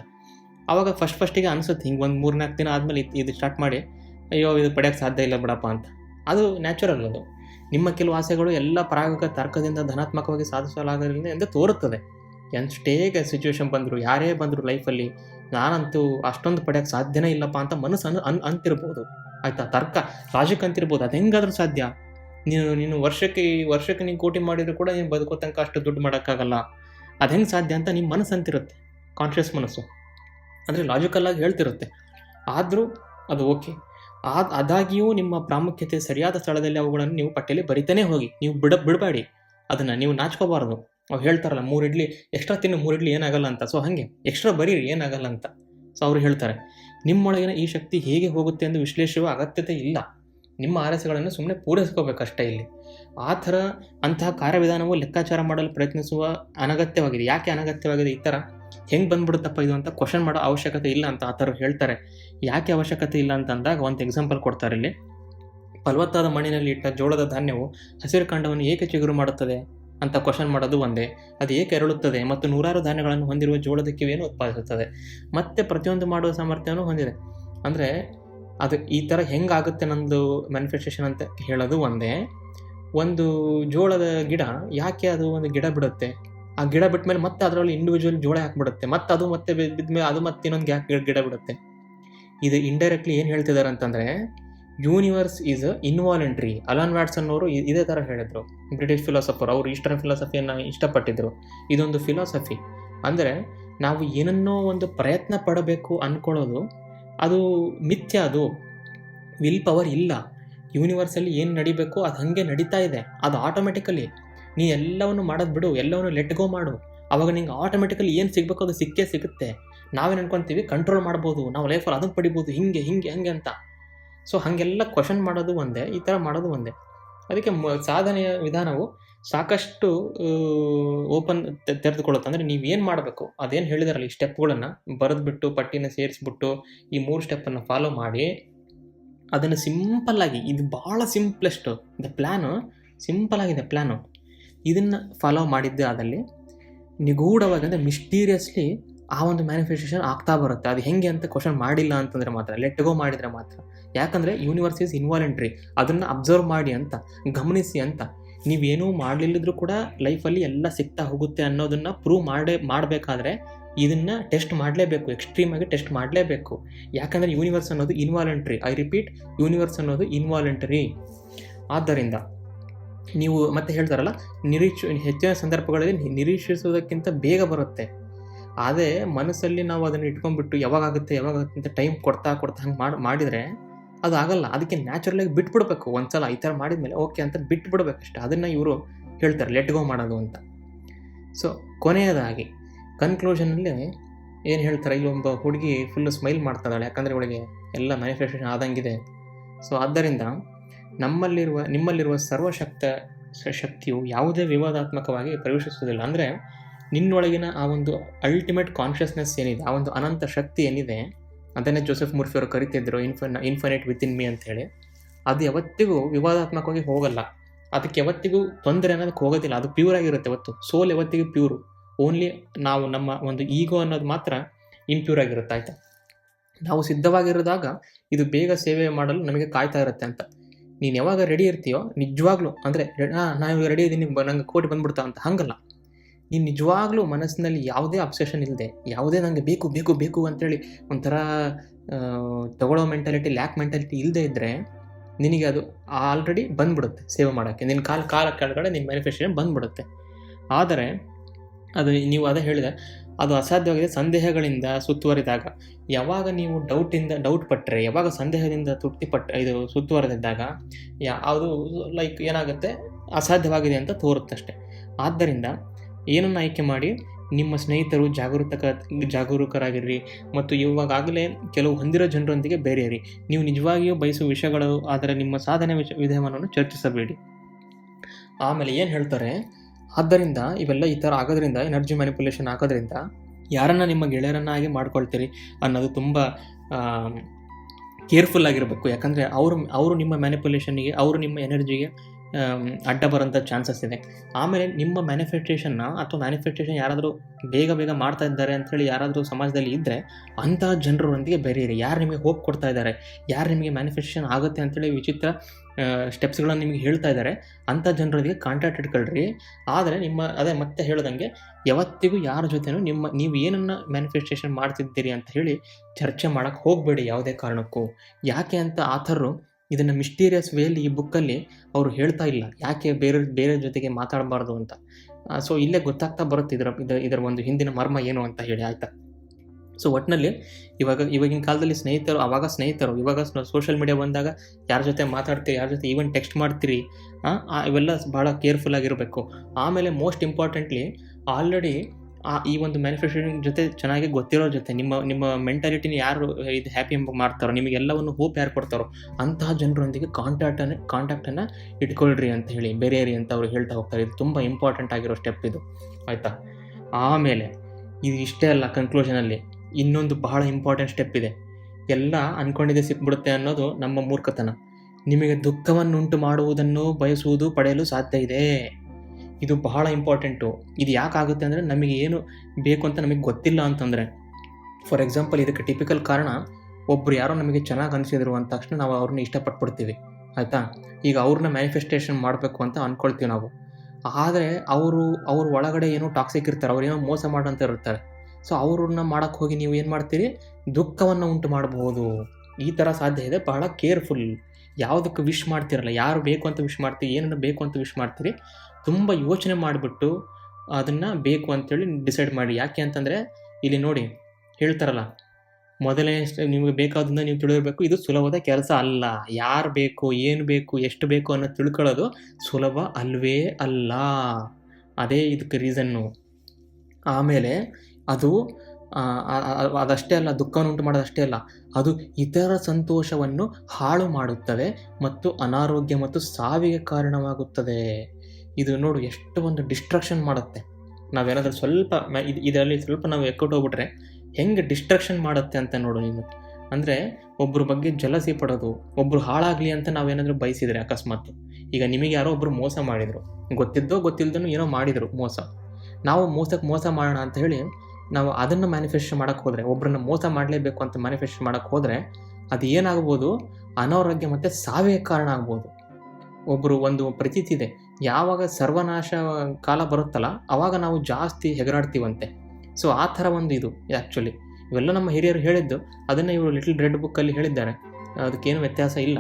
ಆವಾಗ ಫಸ್ಟ್ ಫಸ್ಟಿಗೆ ಅನಿಸುತ್ತೆ, ಹಿಂಗೆ ಒಂದು ಮೂರು ನಾಲ್ಕು ದಿನ ಆದಮೇಲೆ ಇದು ಸ್ಟಾರ್ಟ್ ಮಾಡಿ, ಅಯ್ಯೋ, ಇದು ಪಡೆಯೋಕ್ಕೆ ಸಾಧ್ಯ ಇಲ್ಲ ಬಿಡಪ್ಪ ಅಂತ. ಅದು ನ್ಯಾಚುರಲ್ ಅದು. ನಿಮ್ಮ ಕೆಲವು ಆಸೆಗಳು ಎಲ್ಲ ಪ್ರಾಯೋಗಿಕ ತರ್ಕದಿಂದ ಧನಾತ್ಮಕವಾಗಿ ಸಾಧಿಸಲಾಗಲಿಲ್ಲ ಎಂದು ತೋರುತ್ತದೆ. ಎಷ್ಟೇ ಸಿಚುವೇಶನ್ ಬಂದರು, ಯಾರೇ ಬಂದರು ಲೈಫಲ್ಲಿ ನಾನಂತೂ ಅಷ್ಟೊಂದು ಪಡೆಯೋಕ್ಕೆ ಸಾಧ್ಯನೇ ಇಲ್ಲಪ್ಪ ಅಂತ ಮನಸ್ಸು ಅನ್ ಅನ್ ಅಂತಿರ್ಬೋದು. ಆಯಿತಾ? ತರ್ಕ. ಲಾಜಿಕ್ ಅಂತಿರ್ಬೋದು ಅದು ಹೆಂಗಾದ್ರೂ ಸಾಧ್ಯ. ನೀನು ನೀನು ವರ್ಷಕ್ಕೆ ವರ್ಷಕ್ಕೆ ನೀನು ಕೋಟಿ ಮಾಡಿದ್ರು ಕೂಡ ನೀನು ಬದುಕೋ ತನಕ ಅಷ್ಟು ದುಡ್ಡು ಮಾಡೋಕ್ಕಾಗಲ್ಲ. ಅದು ಹೆಂಗೆ ಸಾಧ್ಯ ಅಂತ ನಿಮ್ಮ ಮನಸ್ಸು ಅಂತಿರುತ್ತೆ. ಕಾನ್ಷಿಯಸ್ ಮನಸ್ಸು. ಅಂದರೆ ಲಾಜಿಕಲ್ಲಾಗಿ ಹೇಳ್ತಿರುತ್ತೆ. ಆದರೂ ಅದು ಓಕೆ ಆದ, ಅದಾಗಿಯೂ ನಿಮ್ಮ ಪ್ರಾಮುಖ್ಯತೆ ಸರಿಯಾದ ಸ್ಥಳದಲ್ಲಿ ಅವುಗಳನ್ನು ನೀವು ಪಟ್ಟಿಯಲ್ಲಿ ಬರಿತಾನೆ ಹೋಗಿ. ನೀವು ಬಿಡ, ಬಿಡಬೇಡಿ. ಅದನ್ನು ನೀವು ನಾಚ್ಕೋಬಾರ್ದು. ಅವ್ರು ಹೇಳ್ತಾರಲ್ಲ, ಮೂರು ಇಡ್ಲಿ ಎಕ್ಸ್ಟ್ರಾ ತಿನ್ನು, ಮೂರು ಇಡ್ಲಿ ಏನಾಗಲ್ಲ ಅಂತ. ಸೊ ಹಾಗೆ. ಎಕ್ಸ್ಟ್ರಾ ಬರೀರಿ, ಏನಾಗಲ್ಲ ಅಂತ. ಸೊ ಅವ್ರು ಹೇಳ್ತಾರೆ. ನಿಮ್ಮೊಳಗಿನ ಈ ಶಕ್ತಿ ಹೇಗೆ ಹೋಗುತ್ತೆ ಎಂದು ವಿಶ್ಲೇಷಿಸುವ ಅಗತ್ಯತೆ ಇಲ್ಲ. ನಿಮ್ಮ ಆರಸೆಗಳನ್ನು ಸುಮ್ಮನೆ ಪೂರೈಸ್ಕೋಬೇಕಷ್ಟೇ ಇಲ್ಲಿ. ಆ ಥರ ಅಂತಹ ಕಾರ್ಯವಿಧಾನವು ಲೆಕ್ಕಾಚಾರ ಮಾಡಲು ಪ್ರಯತ್ನಿಸುವ ಅನಗತ್ಯವಾಗಿದೆ. ಯಾಕೆ ಅನಗತ್ಯವಾಗಿದೆ ಈ ಥರ? ಹೆಂಗೆ ಬಂದ್ಬಿಡುತ್ತಪ್ಪ ಇದು ಅಂತ ಕ್ವಶನ್ ಮಾಡೋ ಅವಶ್ಯಕತೆ ಇಲ್ಲ ಅಂತ ಆ ಥರ ಹೇಳ್ತಾರೆ. ಯಾಕೆ ಅವಶ್ಯಕತೆ ಇಲ್ಲ ಅಂತ ಅಂದಾಗ ಒಂದು ಎಕ್ಸಾಂಪಲ್ ಕೊಡ್ತಾರೆ ಇಲ್ಲಿ. ಫಲವತ್ತಾದ ಮಣ್ಣಿನಲ್ಲಿ ಇಟ್ಟ ಜೋಳದ ಧಾನ್ಯವು ಹಸಿರು ಕಾಂಡವನ್ನು ಏಕೆ ಚಿಗುರು ಮಾಡುತ್ತದೆ? ಅಂತ ಕ್ವಶನ್ ಮಾಡೋದು ಒಂದೇ. ಅದು ಏಕೆ ಅರಳುತ್ತದೆ ಮತ್ತು ನೂರಾರು ಧಾನ್ಯಗಳನ್ನು ಹೊಂದಿರುವ ಜೋಳದ ಕಿವಿಯನ್ನು ಉತ್ಪಾದಿಸುತ್ತದೆ. ಮತ್ತೆ ಪ್ರತಿಯೊಂದು ಮಾಡುವ ಸಾಮರ್ಥ್ಯವನ್ನು ಹೊಂದಿದೆ. ಅಂದರೆ ಅದು ಈ ಥರ ಹೆಂಗಾಗುತ್ತೆ ನಂದು ಮ್ಯಾನಿಫೆಸ್ಟೇಷನ್ ಅಂತ ಹೇಳೋದು ಒಂದೇ. ಒಂದು ಜೋಳದ ಗಿಡ, ಯಾಕೆ ಅದು ಒಂದು ಗಿಡ ಬಿಡುತ್ತೆ? ಆ ಗಿಡ ಬಿಟ್ಟ ಮೇಲೆ ಮತ್ತೆ ಅದರಲ್ಲಿ ಇಂಡಿವಿಜುವಲ್ ಜೋಳ ಹಾಕ್ಬಿಡುತ್ತೆ. ಮತ್ತೆ ಅದು ಮತ್ತೆ ಬಿದ್ದ ಮೇಲೆ ಅದು ಮತ್ತೆ ಇನ್ನೊಂದು ಯಾಕೆ ಗಿಡ ಬಿಡುತ್ತೆ. ಇದು ಇಂಡೈರೆಕ್ಟ್ಲಿ ಏನು ಹೇಳ್ತಿದ್ದಾರೆ ಅಂತಂದರೆ universe is involuntary Alan Watson ಅವರು ಇದೇ ಥರ ಹೇಳಿದರು. ಬ್ರಿಟಿಷ್ ಫಿಲಾಸಫರ್ ಅವರು ಈಸ್ಟರ್ನ್ ಫಿಲಾಸಫಿಯನ್ನು ಇಷ್ಟಪಟ್ಟಿದ್ದರು ಇದೊಂದು ಫಿಲಾಸಫಿ ಅಂದರೆ ನಾವು ಏನನ್ನೋ ಒಂದು ಪ್ರಯತ್ನ ಪಡಬೇಕು ಅಂದ್ಕೊಳ್ಳೋದು ಅದು ಮಿಥ್ಯ ಅದು. ವಿಲ್ ಪವರ್ ಇಲ್ಲ. ಯೂನಿವರ್ಸಲ್ಲಿ ಏನು ನಡಿಬೇಕು ಅದು ಹಾಗೆ ನಡೀತಾ ಇದೆ. ಅದು ಆಟೋಮೆಟಿಕಲಿ ನೀ ಎಲ್ಲವನ್ನು ಮಾಡೋದು ಬಿಡು, ಎಲ್ಲವನ್ನು ಲೆಟ್ ಗೋ ಮಾಡು. ಅವಾಗ ನಿಂಗೆ ಆಟೋಮೆಟಿಕಲಿ ಏನು ಸಿಗಬೇಕು ಅದು ಸಿಕ್ಕೇ ಸಿಗುತ್ತೆ. ನಾವೇನು ಅನ್ಕೊತೀವಿ? ಕಂಟ್ರೋಲ್ ಮಾಡ್ಬೋದು. ನಾವು ಲೈಫಲ್ಲಿ ಅದನ್ನು ಪಡಿಬೋದು. ಹಿಂಗೆ ಹಿಂಗೆ, ಹಂಗೆ ಅಂತ. ಸೊ ಹಾಗೆಲ್ಲ ಕ್ವಶನ್ ಮಾಡೋದು ಒಂದೇ, ಈ ಥರ ಮಾಡೋದು ಒಂದೇ. ಅದಕ್ಕೆ ಮ, ಸಾಧನೆಯ ವಿಧಾನವು ಸಾಕಷ್ಟು ಓಪನ್ ತೆರೆದುಕೊಳ್ಳುತ್ತೆ. ಅಂದರೆ ನೀವು ಏನು ಮಾಡಬೇಕು, ಅದೇನು ಹೇಳಿದಾರಲ್ಲ ಈ ಸ್ಟೆಪ್ಗಳನ್ನು ಬರೆದ್ಬಿಟ್ಟು, ಪಟ್ಟಿನ ಸೇರಿಸ್ಬಿಟ್ಟು, ಈ ಮೂರು ಸ್ಟೆಪ್ಪನ್ನು ಫಾಲೋ ಮಾಡಿ, ಅದನ್ನು ಸಿಂಪಲ್ಲಾಗಿ ಇದು ಭಾಳ ಸಿಂಪ್ಲೆಸ್ಟು ದ ಪ್ಲ್ಯಾನು ಸಿಂಪಲ್ ಆಗಿದೆ ಪ್ಲ್ಯಾನು ಇದನ್ನು ಫಾಲೋ ಮಾಡಿದ್ದೆ ಆದಲ್ಲಿ ನಿಗೂಢವಾಗಿ, ಅಂದರೆ ಮಿಸ್ಟೀರಿಯಸ್ಲಿ ಆ ಒಂದು ಮ್ಯಾನಿಫೆಸ್ಟೇಷನ್ ಆಗ್ತಾ ಬರುತ್ತೆ. ಅದು ಹೆಂಗೆ ಅಂತ ಕ್ವಶನ್ ಮಾಡಿಲ್ಲ ಅಂತಂದರೆ ಮಾತ್ರ ಲೆಟ್ ಗೋ ಮಾಡಿದರೆ ಮಾತ್ರ. ಯಾಕಂದರೆ ಯೂನಿವರ್ಸ್ ಈಸ್ ಇನ್ವಾಲೆಂಟ್ರಿ ಅದನ್ನು ಅಬ್ಸರ್ವ್ ಮಾಡಿ ಅಂತ, ಗಮನಿಸಿ ಅಂತ. ನೀವೇನೂ ಮಾಡಲಿಲ್ಲದ್ರೂ ಕೂಡ ಲೈಫಲ್ಲಿ ಎಲ್ಲ ಸಿಗ್ತಾ ಹೋಗುತ್ತೆ ಅನ್ನೋದನ್ನು ಪ್ರೂವ್ ಮಾಡೇ, ಮಾಡಬೇಕಾದ್ರೆ ಇದನ್ನು ಟೆಸ್ಟ್ ಮಾಡಲೇಬೇಕು. ಎಕ್ಸ್ಟ್ರೀಮ್ ಆಗಿ ಟೆಸ್ಟ್ ಮಾಡಲೇಬೇಕು. ಯಾಕಂದರೆ ಯೂನಿವರ್ಸ್ ಅನ್ನೋದು ಇನ್ವಾಲೆಂಟ್ರಿ ಐ ರಿಪೀಟ್ ಯೂನಿವರ್ಸ್ ಅನ್ನೋದು ಇನ್ವಾಲೆಂಟ್ರಿ ಆದ್ದರಿಂದ ನೀವು ಮತ್ತೆ ಹೇಳ್ತಾರಲ್ಲ, ನಿರೀಕ್ಷ, ಹೆಚ್ಚಿನ ಸಂದರ್ಭಗಳಲ್ಲಿ ನಿರೀಕ್ಷಿಸುವುದಕ್ಕಿಂತ ಬೇಗ ಬರುತ್ತೆ. ಆದರೆ ಮನಸ್ಸಲ್ಲಿ ನಾವು ಅದನ್ನು ಇಟ್ಕೊಂಡ್ಬಿಟ್ಟು ಯಾವಾಗ ಯಾವಾಗುತ್ತೆ ಯಾವಾಗ ಅಂತ ಟೈಮ್ ಕೊಡ್ತಾ ಕೊಡ್ತಾ ಹಂಗೆ ಮಾಡಿ, ಮಾಡಿದರೆ ಅದು ಆಗಲ್ಲ. ಅದಕ್ಕೆ ನ್ಯಾಚುರಲಾಗಿ ಬಿಟ್ಬಿಡ್ಬೇಕು. ಒಂದ್ಸಲ ಈ ಥರ ಮಾಡಿದ್ಮೇಲೆ ಓಕೆ ಅಂತ ಬಿಟ್ಬಿಡ್ಬೇಕಷ್ಟೆ ಅದನ್ನು ಇವರು ಹೇಳ್ತಾರೆ ಲೆಟ್ ಗೋ ಮಾಡೋದು ಅಂತ. ಸೊ ಕೊನೆಯದಾಗಿ ಕನ್ಕ್ಲೂಷನಲ್ಲಿ ಏನು ಹೇಳ್ತಾರೆ? ಇಲ್ಲಿ ಒಬ್ಬ ಹುಡುಗಿ ಫುಲ್ಲು ಸ್ಮೈಲ್ ಮಾಡ್ತಾಳೆ ಯಾಕಂದರೆ ಇವಳಿಗೆ ಎಲ್ಲ ಮ್ಯಾನಿಫೆಸ್ಟೇಷನ್ ಆದಂಗಿದೆ. ಸೊ ಆದ್ದರಿಂದ ನಮ್ಮಲ್ಲಿರುವ, ನಿಮ್ಮಲ್ಲಿರುವ ಸರ್ವಶಕ್ತ ಶಕ್ತಿಯು ಯಾವುದೇ ವಿವಾದಾತ್ಮಕವಾಗಿ ಪ್ರವೇಶಿಸುವುದಿಲ್ಲ. ಅಂದರೆ ನಿನ್ನೊಳಗಿನ ಆ ಒಂದು ಅಲ್ಟಿಮೇಟ್ ಕಾನ್ಷಿಯಸ್ನೆಸ್ ಏನಿದೆ, ಆ ಒಂದು ಅನಂತ ಶಕ್ತಿ ಏನಿದೆ, ಅದನ್ನೇ ಜೋಸೆಫ್ ಮುರ್ಫಿ ಅವರು ಕರಿತಿದ್ರು ಇನ್ಫನ್ ಇನ್ಫಿನೈಟ್ ವಿತ್ ಇನ್ ಮೀ ಅಂತೇಳಿ ಅದು ಯಾವತ್ತಿಗೂ ವಿವಾದಾತ್ಮಕವಾಗಿ ಹೋಗಲ್ಲ. ಅದಕ್ಕೆ ಯಾವತ್ತಿಗೂ ತೊಂದರೆ ಅನ್ನೋದಕ್ಕೆ ಹೋಗೋದಿಲ್ಲ. ಅದು ಪ್ಯೂರ್ ಆಗಿರುತ್ತೆ ಇವತ್ತು ಸೋಲ್ ಯಾವತ್ತಿಗೂ ಪ್ಯೂರು ಓನ್ಲಿ ನಾವು ನಮ್ಮ ಒಂದು ಈಗೋ ಅನ್ನೋದು ಮಾತ್ರ ಇಂಪ್ಯೂರ್ ಆಗಿರುತ್ತೆ, ಆಯ್ತಾ? ನಾವು ಸಿದ್ಧವಾಗಿರೋದಾಗ ಇದು ಬೇಗ ಸೇವೆ ಮಾಡಲು ನಮಗೆ ಕಾಯ್ತಾ ಇರುತ್ತೆ ಅಂತ. ನೀನು ಯಾವಾಗ ರೆಡಿ ಇರ್ತೀಯೋ, ನಿಜವಾಗ್ಲೂ, ಅಂದರೆ, ಹಾಂ ನಾನು ರೆಡಿ ಇದ್ದೀನಿ, ನಂಗೆ ಕೋಟಿ ಬಂದ್ಬಿಡ್ತಾ ಅಂತ ಹಂಗಲ್ಲ. ನೀನು ನಿಜವಾಗ್ಲೂ ಮನಸ್ಸಿನಲ್ಲಿ ಯಾವುದೇ ಅಬ್ಸೆಷನ್ ಇಲ್ಲದೆ ಯಾವುದೇ ನನಗೆ ಬೇಕು ಬೇಕು ಬೇಕು ಅಂತೇಳಿ ಒಂಥರ ತಗೊಳ್ಳೋ ಮೆಂಟಾಲಿಟಿ ಲ್ಯಾಕ್ ಮೆಂಟಾಲಿಟಿ ಇಲ್ಲದೆ ಇದ್ದರೆ ನಿನಗೆ ಅದು ಆಲ್ರೆಡಿ ಬಂದ್ಬಿಡುತ್ತೆ ಸೇವ್ ಮಾಡೋಕ್ಕೆ. ನಿನ್ನ ಕಾಲ ಕಾಲ ಕೆಳಗಡೆ ನಿನ್ನ ಮ್ಯಾನಿಫೆಸ್ಟೇಷನ್ ಬಂದ್ಬಿಡುತ್ತೆ. ಆದರೆ, ಅದು ನೀವು ಅದೇ ಹೇಳಿದೆ, ಅದು ಅಸಾಧ್ಯವಾಗಿದೆ ಸಂದೇಹಗಳಿಂದ ಸುತ್ತುವರಿದಾಗ. ಯಾವಾಗ ನೀವು ಡೌಟಿಂದ ಡೌಟ್ ಪಟ್ಟರೆ ಯಾವಾಗ ಸಂದೇಹದಿಂದ ತುಟ್ಟಿ ಪಟ್ಟ ಇದು ಸುತ್ತುವರೆದಿದ್ದಾಗ, ಯಾ, ಅದು ಲೈಕ್ ಏನಾಗುತ್ತೆ? ಅಸಾಧ್ಯವಾಗಿದೆ ಅಂತ ತೋರುತ್ತಷ್ಟೆ. ಆದ್ದರಿಂದ ಏನನ್ನು ಆಯ್ಕೆ ಮಾಡಿ ನಿಮ್ಮ ಸ್ನೇಹಿತರು ಜಾಗರೂಕ ಜಾಗರೂಕರಾಗಿರ್ರಿ ಮತ್ತು ಇವಾಗಾಗಲೇ ಕೆಲವು ಹೊಂದಿರೋ ಜನರೊಂದಿಗೆ ಬೇರೆಯಿರಿ. ನೀವು ನಿಜವಾಗಿಯೂ ಬಯಸುವ ವಿಷಯಗಳು, ಆದರೆ ನಿಮ್ಮ ಸಾಧನೆ ವಿಷ, ವಿಧಾನವನ್ನು ಚರ್ಚಿಸಬೇಡಿ. ಆಮೇಲೆ ಏನು ಹೇಳ್ತಾರೆ? ಆದ್ದರಿಂದ ಇವೆಲ್ಲ ಈ ಥರ ಆಗೋದ್ರಿಂದ ಎನರ್ಜಿ ಮ್ಯಾನಿಪುಲೇಷನ್ ಆಗೋದ್ರಿಂದ ಯಾರನ್ನು ನಿಮ್ಮ ಗೆಳೆಯರನ್ನಾಗಿ ಮಾಡ್ಕೊಳ್ತೀರಿ ಅನ್ನೋದು ತುಂಬ ಕೇರ್ಫುಲ್ ಆಗಿರಬೇಕು. ಯಾಕಂದರೆ ಅವರು ಅವರು ನಿಮ್ಮ ಮ್ಯಾನಿಪುಲೇಷನ್ನಿಗೆ ಅವರು ನಿಮ್ಮ ಎನರ್ಜಿಗೆ ಅಡ್ಡ ಬರೋಂಥ ಚಾನ್ಸಸ್ ಇದೆ. ಆಮೇಲೆ ನಿಮ್ಮ ಮ್ಯಾನಿಫೆಸ್ಟೇಷನ್ನ ಅಥವಾ ಮ್ಯಾನಿಫೆಸ್ಟೇಷನ್ ಯಾರಾದರೂ ಬೇಗ ಬೇಗ ಮಾಡ್ತಾ ಇದ್ದಾರೆ ಅಂಥೇಳಿ ಯಾರಾದರೂ ಸಮಾಜದಲ್ಲಿ ಇದ್ದರೆ ಅಂಥ ಜನರೊಂದಿಗೆ ಬೆರೀರಿ. ಯಾರು ನಿಮಗೆ ಹೋಪ್ ಕೊಡ್ತಾ ಇದ್ದಾರೆ? ಯಾರು ನಿಮಗೆ ಮ್ಯಾನಿಫೆಸ್ಟೇಷನ್ ಆಗುತ್ತೆ ಅಂಥೇಳಿ ವಿಚಿತ್ರ ಸ್ಟೆಪ್ಸ್ಗಳನ್ನು ನಿಮಗೆ ಹೇಳ್ತಾ ಇದ್ದಾರೆ. ಅಂಥ ಜನರೊಂದಿಗೆ ಕಾಂಟ್ಯಾಕ್ಟ್ ಇಟ್ಕೊಳ್ರಿ. ಆದರೆ ನಿಮ್ಮ, ಅದೇ ಮತ್ತೆ ಹೇಳ್ದಂಗೆ ಯಾವತ್ತಿಗೂ ಯಾರ ಜೊತೆನೂ ನಿಮ್ಮ, ನೀವು ಏನನ್ನು ಮ್ಯಾನಿಫೆಸ್ಟೇಷನ್ ಮಾಡ್ತಿದ್ದೀರಿ ಅಂತ ಹೇಳಿ ಚರ್ಚೆ ಮಾಡೋಕ್ಕೆ ಹೋಗಬೇಡಿ ಯಾವುದೇ ಕಾರಣಕ್ಕೂ. ಯಾಕೆ ಅಂತ ಆಥರು ಇದನ್ನು ಮಿಸ್ಟೀರಿಯಸ್ ವೇಲಿ ಈ ಬುಕ್ಕಲ್ಲಿ ಅವರು ಹೇಳ್ತಾ ಇಲ್ಲ. ಯಾಕೆ ಬೇರೆ ಬೇರೆ ಜೊತೆಗೆ ಮಾತಾಡಬಾರ್ದು ಅಂತ. ಸೊ ಇಲ್ಲೇ ಗೊತ್ತಾಗ್ತಾ ಬರುತ್ತೆ ಇದರ ಇದರ ಒಂದು ಹಿಂದಿನ ಮರ್ಮ ಏನು ಅಂತ ಹೇಳಿ, ಆಯಿತಾ? ಸೊ ಒಟ್ಟಿನಲ್ಲಿ ಇವಾಗ, ಇವಾಗಿನ ಕಾಲದಲ್ಲಿ ಸ್ನೇಹಿತರು ಆವಾಗ ಸ್ನೇಹಿತರು, ಇವಾಗ ಸೋಷಿಯಲ್ ಮೀಡಿಯಾ ಬಂದಾಗ ಯಾರ ಜೊತೆ ಮಾತಾಡ್ತೀರಿ, ಯಾರ ಜೊತೆ ಈವನ್ ಟೆಕ್ಸ್ಟ್ ಮಾಡ್ತೀರಿ ಇವೆಲ್ಲ ಭಾಳ ಕೇರ್ಫುಲ್ ಆಗಿರಬೇಕು. ಆಮೇಲೆ ಮೋಸ್ಟ್ ಇಂಪಾರ್ಟೆಂಟ್ಲಿ ಆಲ್ರೆಡಿ ಆ ಈ ಒಂದು ಮ್ಯಾನುಫ್ಯಾಕ್ಚರಿಂಗ್ ಜೊತೆ ಚೆನ್ನಾಗಿ ಗೊತ್ತಿರೋ ಜೊತೆ ನಿಮ್ಮ ನಿಮ್ಮ ಮೆಂಟಾಲಿಟಿನ ಯಾರು ಇದು ಹ್ಯಾಪಿ ಮಾಡ್ತಾರೋ, ನಿಮಗೆಲ್ಲವನ್ನು ಹೋಪ್ ಯಾರು ಕೊಡ್ತಾರೋ, ಅಂತಹ ಜನರೊಂದಿಗೆ ಕಾಂಟ್ಯಾಕ್ಟನ್ನು ಕಾಂಟ್ಯಾಕ್ಟನ್ನು ಇಟ್ಕೊಳ್ರಿ ಅಂತ ಹೇಳಿ ಬೇರೆಯರಿ ಅಂತ ಅವ್ರು ಹೇಳ್ತಾ ಹೋಗ್ತಾರೆ. ಇದು ತುಂಬ ಇಂಪಾರ್ಟೆಂಟ್ ಆಗಿರೋ ಸ್ಟೆಪ್ ಇದು. ಆಯಿತಾ? ಆಮೇಲೆ, ಇದು ಇಷ್ಟೇ ಅಲ್ಲ ಕನ್ಕ್ಲೂಷನಲ್ಲಿ ಇನ್ನೊಂದು ಬಹಳ ಇಂಪಾರ್ಟೆಂಟ್ ಸ್ಟೆಪ್ ಇದೆ. ಎಲ್ಲ ಅಂದ್ಕೊಂಡಿದ್ದೆ ಸಿಕ್ಬಿಡುತ್ತೆ ಅನ್ನೋದು ನಮ್ಮ ಮೂರ್ಖತನ. ನಿಮಗೆ ದುಃಖವನ್ನುಂಟು ಮಾಡುವುದನ್ನು ಬಯಸುವುದು, ಪಡೆಯಲು ಸಾಧ್ಯ ಇದೆ. ಇದು ಬಹಳ ಇಂಪಾರ್ಟೆಂಟು. ಇದು ಯಾಕೆ ಆಗುತ್ತೆ ಅಂದರೆ ನಮಗೆ ಏನು ಬೇಕು ಅಂತ ನಮಗೆ ಗೊತ್ತಿಲ್ಲ ಅಂತಂದರೆ, ಫಾರ್ ಎಕ್ಸಾಂಪಲ್ ಇದಕ್ಕೆ ಟಿಪಿಕಲ್ ಕಾರಣ, ಒಬ್ರು ಯಾರೋ ನಮಗೆ ಚೆನ್ನಾಗಿ ಅನಿಸಿದ್ರು ಅಂದ ತಕ್ಷಣ ನಾವು ಅವ್ರನ್ನ ಇಷ್ಟಪಟ್ಬಿಡ್ತೀವಿ, ಆಯಿತಾ? ಈಗ ಅವ್ರನ್ನ ಮ್ಯಾನಿಫೆಸ್ಟೇಷನ್ ಮಾಡಬೇಕು ಅಂತ ಅಂದ್ಕೊಳ್ತೀವಿ ನಾವು. ಆದರೆ ಅವರು, ಅವ್ರ ಒಳಗಡೆ ಏನೋ ಟಾಕ್ಸಿಕ್ ಇರ್ತಾರೆ, ಅವ್ರು ಏನೋ ಮೋಸ ಮಾಡೋಂಥ ಇರ್ತಾರೆ. ಸೊ ಅವ್ರನ್ನ ಮಾಡೋಕ್ಕೆ ಹೋಗಿ ನೀವು ಏನು ಮಾಡ್ತೀರಿ? ದುಃಖವನ್ನು ಉಂಟು ಮಾಡಬಹುದು. ಈ ಥರ ಸಾಧ್ಯ ಇದೆ. ಬಹಳ ಕೇರ್ಫುಲ್ ಯಾವುದಕ್ಕೆ ವಿಶ್ ಮಾಡ್ತಿರಲ್ಲ, ಯಾರು ಬೇಕು ಅಂತ ವಿಶ್ ಮಾಡ್ತೀರಿ, ಏನನ್ನು ಬೇಕು ಅಂತ ವಿಶ್ ಮಾಡ್ತೀರಿ ತುಂಬ ಯೋಚನೆ ಮಾಡಿಬಿಟ್ಟು ಅದನ್ನು ಬೇಕು ಅಂತೇಳಿ ಡಿಸೈಡ್ ಮಾಡಿ. ಯಾಕೆ ಅಂತಂದರೆ, ಇಲ್ಲಿ ನೋಡಿ, ಹೇಳ್ತಾರಲ್ಲ ಮೊದಲನೇ ಸ್ಟ್- ನಿಮಗೆ ಬೇಕಾದನ್ನ ನೀವು ತಿಳಿದಿರಬೇಕು. ಇದು ಸುಲಭದ ಕೆಲಸ ಅಲ್ಲ. ಯಾರು ಬೇಕು, ಏನು ಬೇಕು, ಎಷ್ಟು ಬೇಕು ಅನ್ನೋದು ತಿಳ್ಕೊಳ್ಳೋದು ಸುಲಭ ಅಲ್ವೇ ಅಲ್ಲ. ಅದೇ ಇದಕ್ಕೆ ರೀಸನ್ನು ಆಮೇಲೆ ಅದು ಅದಷ್ಟೇ ಅಲ್ಲ ದುಃಖವನ್ನು ಉಂಟು ಮಾಡೋದಷ್ಟೇ ಅಲ್ಲ. ಅದು ಇತರ ಸಂತೋಷವನ್ನು ಹಾಳು ಮಾಡುತ್ತವೆ ಮತ್ತು ಅನಾರೋಗ್ಯ ಮತ್ತು ಸಾವಿಗೆ ಕಾರಣವಾಗುತ್ತದೆ. ಇದು ನೋಡು ಎಷ್ಟು ಒಂದು ಡಿಸ್ಟ್ರಕ್ಷನ್ ಮಾಡುತ್ತೆ. ನಾವೇನಾದರೂ ಸ್ವಲ್ಪ ಇದರಲ್ಲಿ ಸ್ವಲ್ಪ ನಾವು ಎಕ್ಕಟ್ಟೋಗ್ಬಿಟ್ರೆ ಹೆಂಗೆ ಡಿಸ್ಟ್ರಕ್ಷನ್ ಮಾಡುತ್ತೆ ಅಂತ ನೋಡು ನೀನು. ಅಂದರೆ ಒಬ್ಬರ ಬಗ್ಗೆ ಜಲಸಿ ಪಡೋದು ಒಬ್ಬರು ಹಾಳಾಗಲಿ ಅಂತ ನಾವೇನಾದರೂ ಬಯಸಿದ್ರೆ ಅಕಸ್ಮಾತ್. ಈಗ ನಿಮಗೆ ಯಾರೋ ಒಬ್ಬರು ಮೋಸ ಮಾಡಿದರು. ಗೊತ್ತಿದ್ದೋ ಗೊತ್ತಿಲ್ಲದೋ ಏನೋ ಮಾಡಿದರು ಮೋಸ. ನಾವು ಮೋಸಕ್ಕೆ ಮೋಸ ಮಾಡೋಣ ಅಂತ ಹೇಳಿ ನಾವು ಅದನ್ನು ಮ್ಯಾನಿಫೆಸ್ಟ್ ಮಾಡೋಕ್ಕೆ ಹೋದರೆ ಒಬ್ಬರನ್ನ ಮೋಸ ಮಾಡಲೇಬೇಕು ಅಂತ ಮ್ಯಾನಿಫೆಸ್ಟ್ ಮಾಡೋಕ್ಕೆ ಹೋದರೆ ಅದು ಏನಾಗ್ಬೋದು? ಅನಾರೋಗ್ಯ ಮತ್ತು ಸಾವೇ ಕಾರಣ ಆಗ್ಬೋದು. ಒಬ್ಬರು ಒಂದು ಪ್ರತೀತಿ ಇದೆ ಯಾವಾಗ ಸರ್ವನಾಶ ಕಾಲ ಬರುತ್ತಲ್ಲ ಆವಾಗ ನಾವು ಜಾಸ್ತಿ ಹೆಗರಾಡ್ತೀವಂತೆ. ಸೊ ಆ ಥರ ಒಂದು ಇದು ಆ್ಯಕ್ಚುಲಿ ಇವೆಲ್ಲ ನಮ್ಮ ಹಿರಿಯರು ಹೇಳಿದ್ದು, ಅದನ್ನು ಇವರು ಲಿಟಲ್ ರೆಡ್ ಬುಕ್ಕಲ್ಲಿ ಹೇಳಿದ್ದಾರೆ. ಅದಕ್ಕೇನು ವ್ಯತ್ಯಾಸ ಇಲ್ಲ.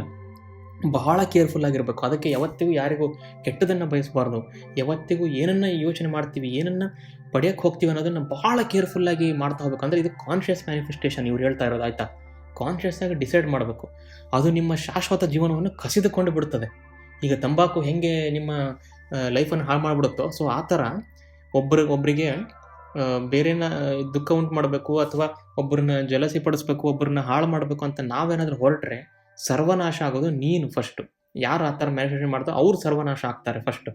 ಬಹಳ ಕೇರ್ಫುಲ್ ಆಗಿರಬೇಕು. ಅದಕ್ಕೆ ಯಾವತ್ತಿಗೂ ಯಾರಿಗೂ ಕೆಟ್ಟದನ್ನು ಬಯಸಬಾರ್ದು. ಯಾವತ್ತಿಗೂ ಏನನ್ನು ಯೋಚನೆ ಮಾಡ್ತೀವಿ, ಏನನ್ನು ಪಡೆಯೋಕ್ಕೆ ಹೋಗ್ತೀವಿ ಅನ್ನೋದನ್ನು ಬಹಳ ಕೇರ್ಫುಲ್ಲಾಗಿ ಮಾಡ್ತಾ ಹೋಗ್ಬೇಕು. ಅಂದರೆ ಇದು ಕಾನ್ಷಿಯಸ್ ಮ್ಯಾನಿಫೆಸ್ಟೇಷನ್ ಇವ್ರು ಹೇಳ್ತಾ ಇರೋದು, ಆಯಿತಾ? ಕಾನ್ಷಿಯಸ್ ಆಗಿ ಡಿಸೈಡ್ ಮಾಡಬೇಕು. ಅದು ನಿಮ್ಮ ಶಾಶ್ವತ ಜೀವನವನ್ನು ಕಸಿದುಕೊಂಡು ಬಿಡುತ್ತದೆ ಈಗ ತಂಬಾಕು ಹೆಂಗೆ ನಿಮ್ಮ ಲೈಫನ್ನು ಹಾಳು ಮಾಡಿಬಿಡುತ್ತೋ ಸೊ ಆ ಥರ ಒಬ್ಬರು ಒಬ್ಬರಿಗೆ ಬೇರೆನ ದುಃಖ ಉಂಟು ಮಾಡಬೇಕು ಅಥವಾ ಒಬ್ಬರನ್ನ ಜಲಸಿ ಪಡಿಸ್ಬೇಕು ಒಬ್ಬರನ್ನ ಹಾಳು ಮಾಡಬೇಕು ಅಂತ ನಾವೇನಾದರೂ ಹೊರಟ್ರೆ ಸರ್ವನಾಶ ಆಗೋದು ನೀನು ಫಸ್ಟು ಯಾರು ಆ ಥರ ಮ್ಯಾನಿಫೆಸ್ಟೇಷನ್ ಮಾಡ್ತೋ ಅವ್ರು ಸರ್ವನಾಶ ಆಗ್ತಾರೆ ಫಸ್ಟು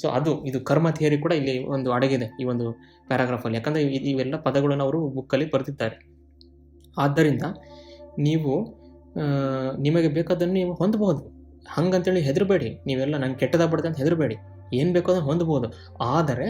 ಸೊ ಅದು, ಇದು ಕರ್ಮ ಥಿಯರಿ ಕೂಡ ಇಲ್ಲಿ ಒಂದು ಅಡಗಿದೆ ಈ ಒಂದು ಪ್ಯಾರಾಗ್ರಾಫಲ್ಲಿ ಯಾಕಂದರೆ ಇವೆಲ್ಲ ಪದಗಳನ್ನು ಅವರು ಬುಕ್ಕಲ್ಲಿ ಬರೆದಿದ್ದಾರೆ. ಆದ್ದರಿಂದ ನೀವು ನಿಮಗೆ ಬೇಕಾದನ್ನು ನೀವು ಹೊಂದಬಹುದು. ಹಂಗಂತೇಳಿ ಹೆದರಬೇಡಿ. ನೀವೆಲ್ಲ ನಂಗೆ ಕೆಟ್ಟದಾಗ್ಬಿಡುತ್ತೆ ಅಂತ ಹೆದರಬೇಡಿ. ಏನು ಬೇಕೋ ಅದನ್ನು ಹೊಂದ್ಬೋದು. ಆದರೆ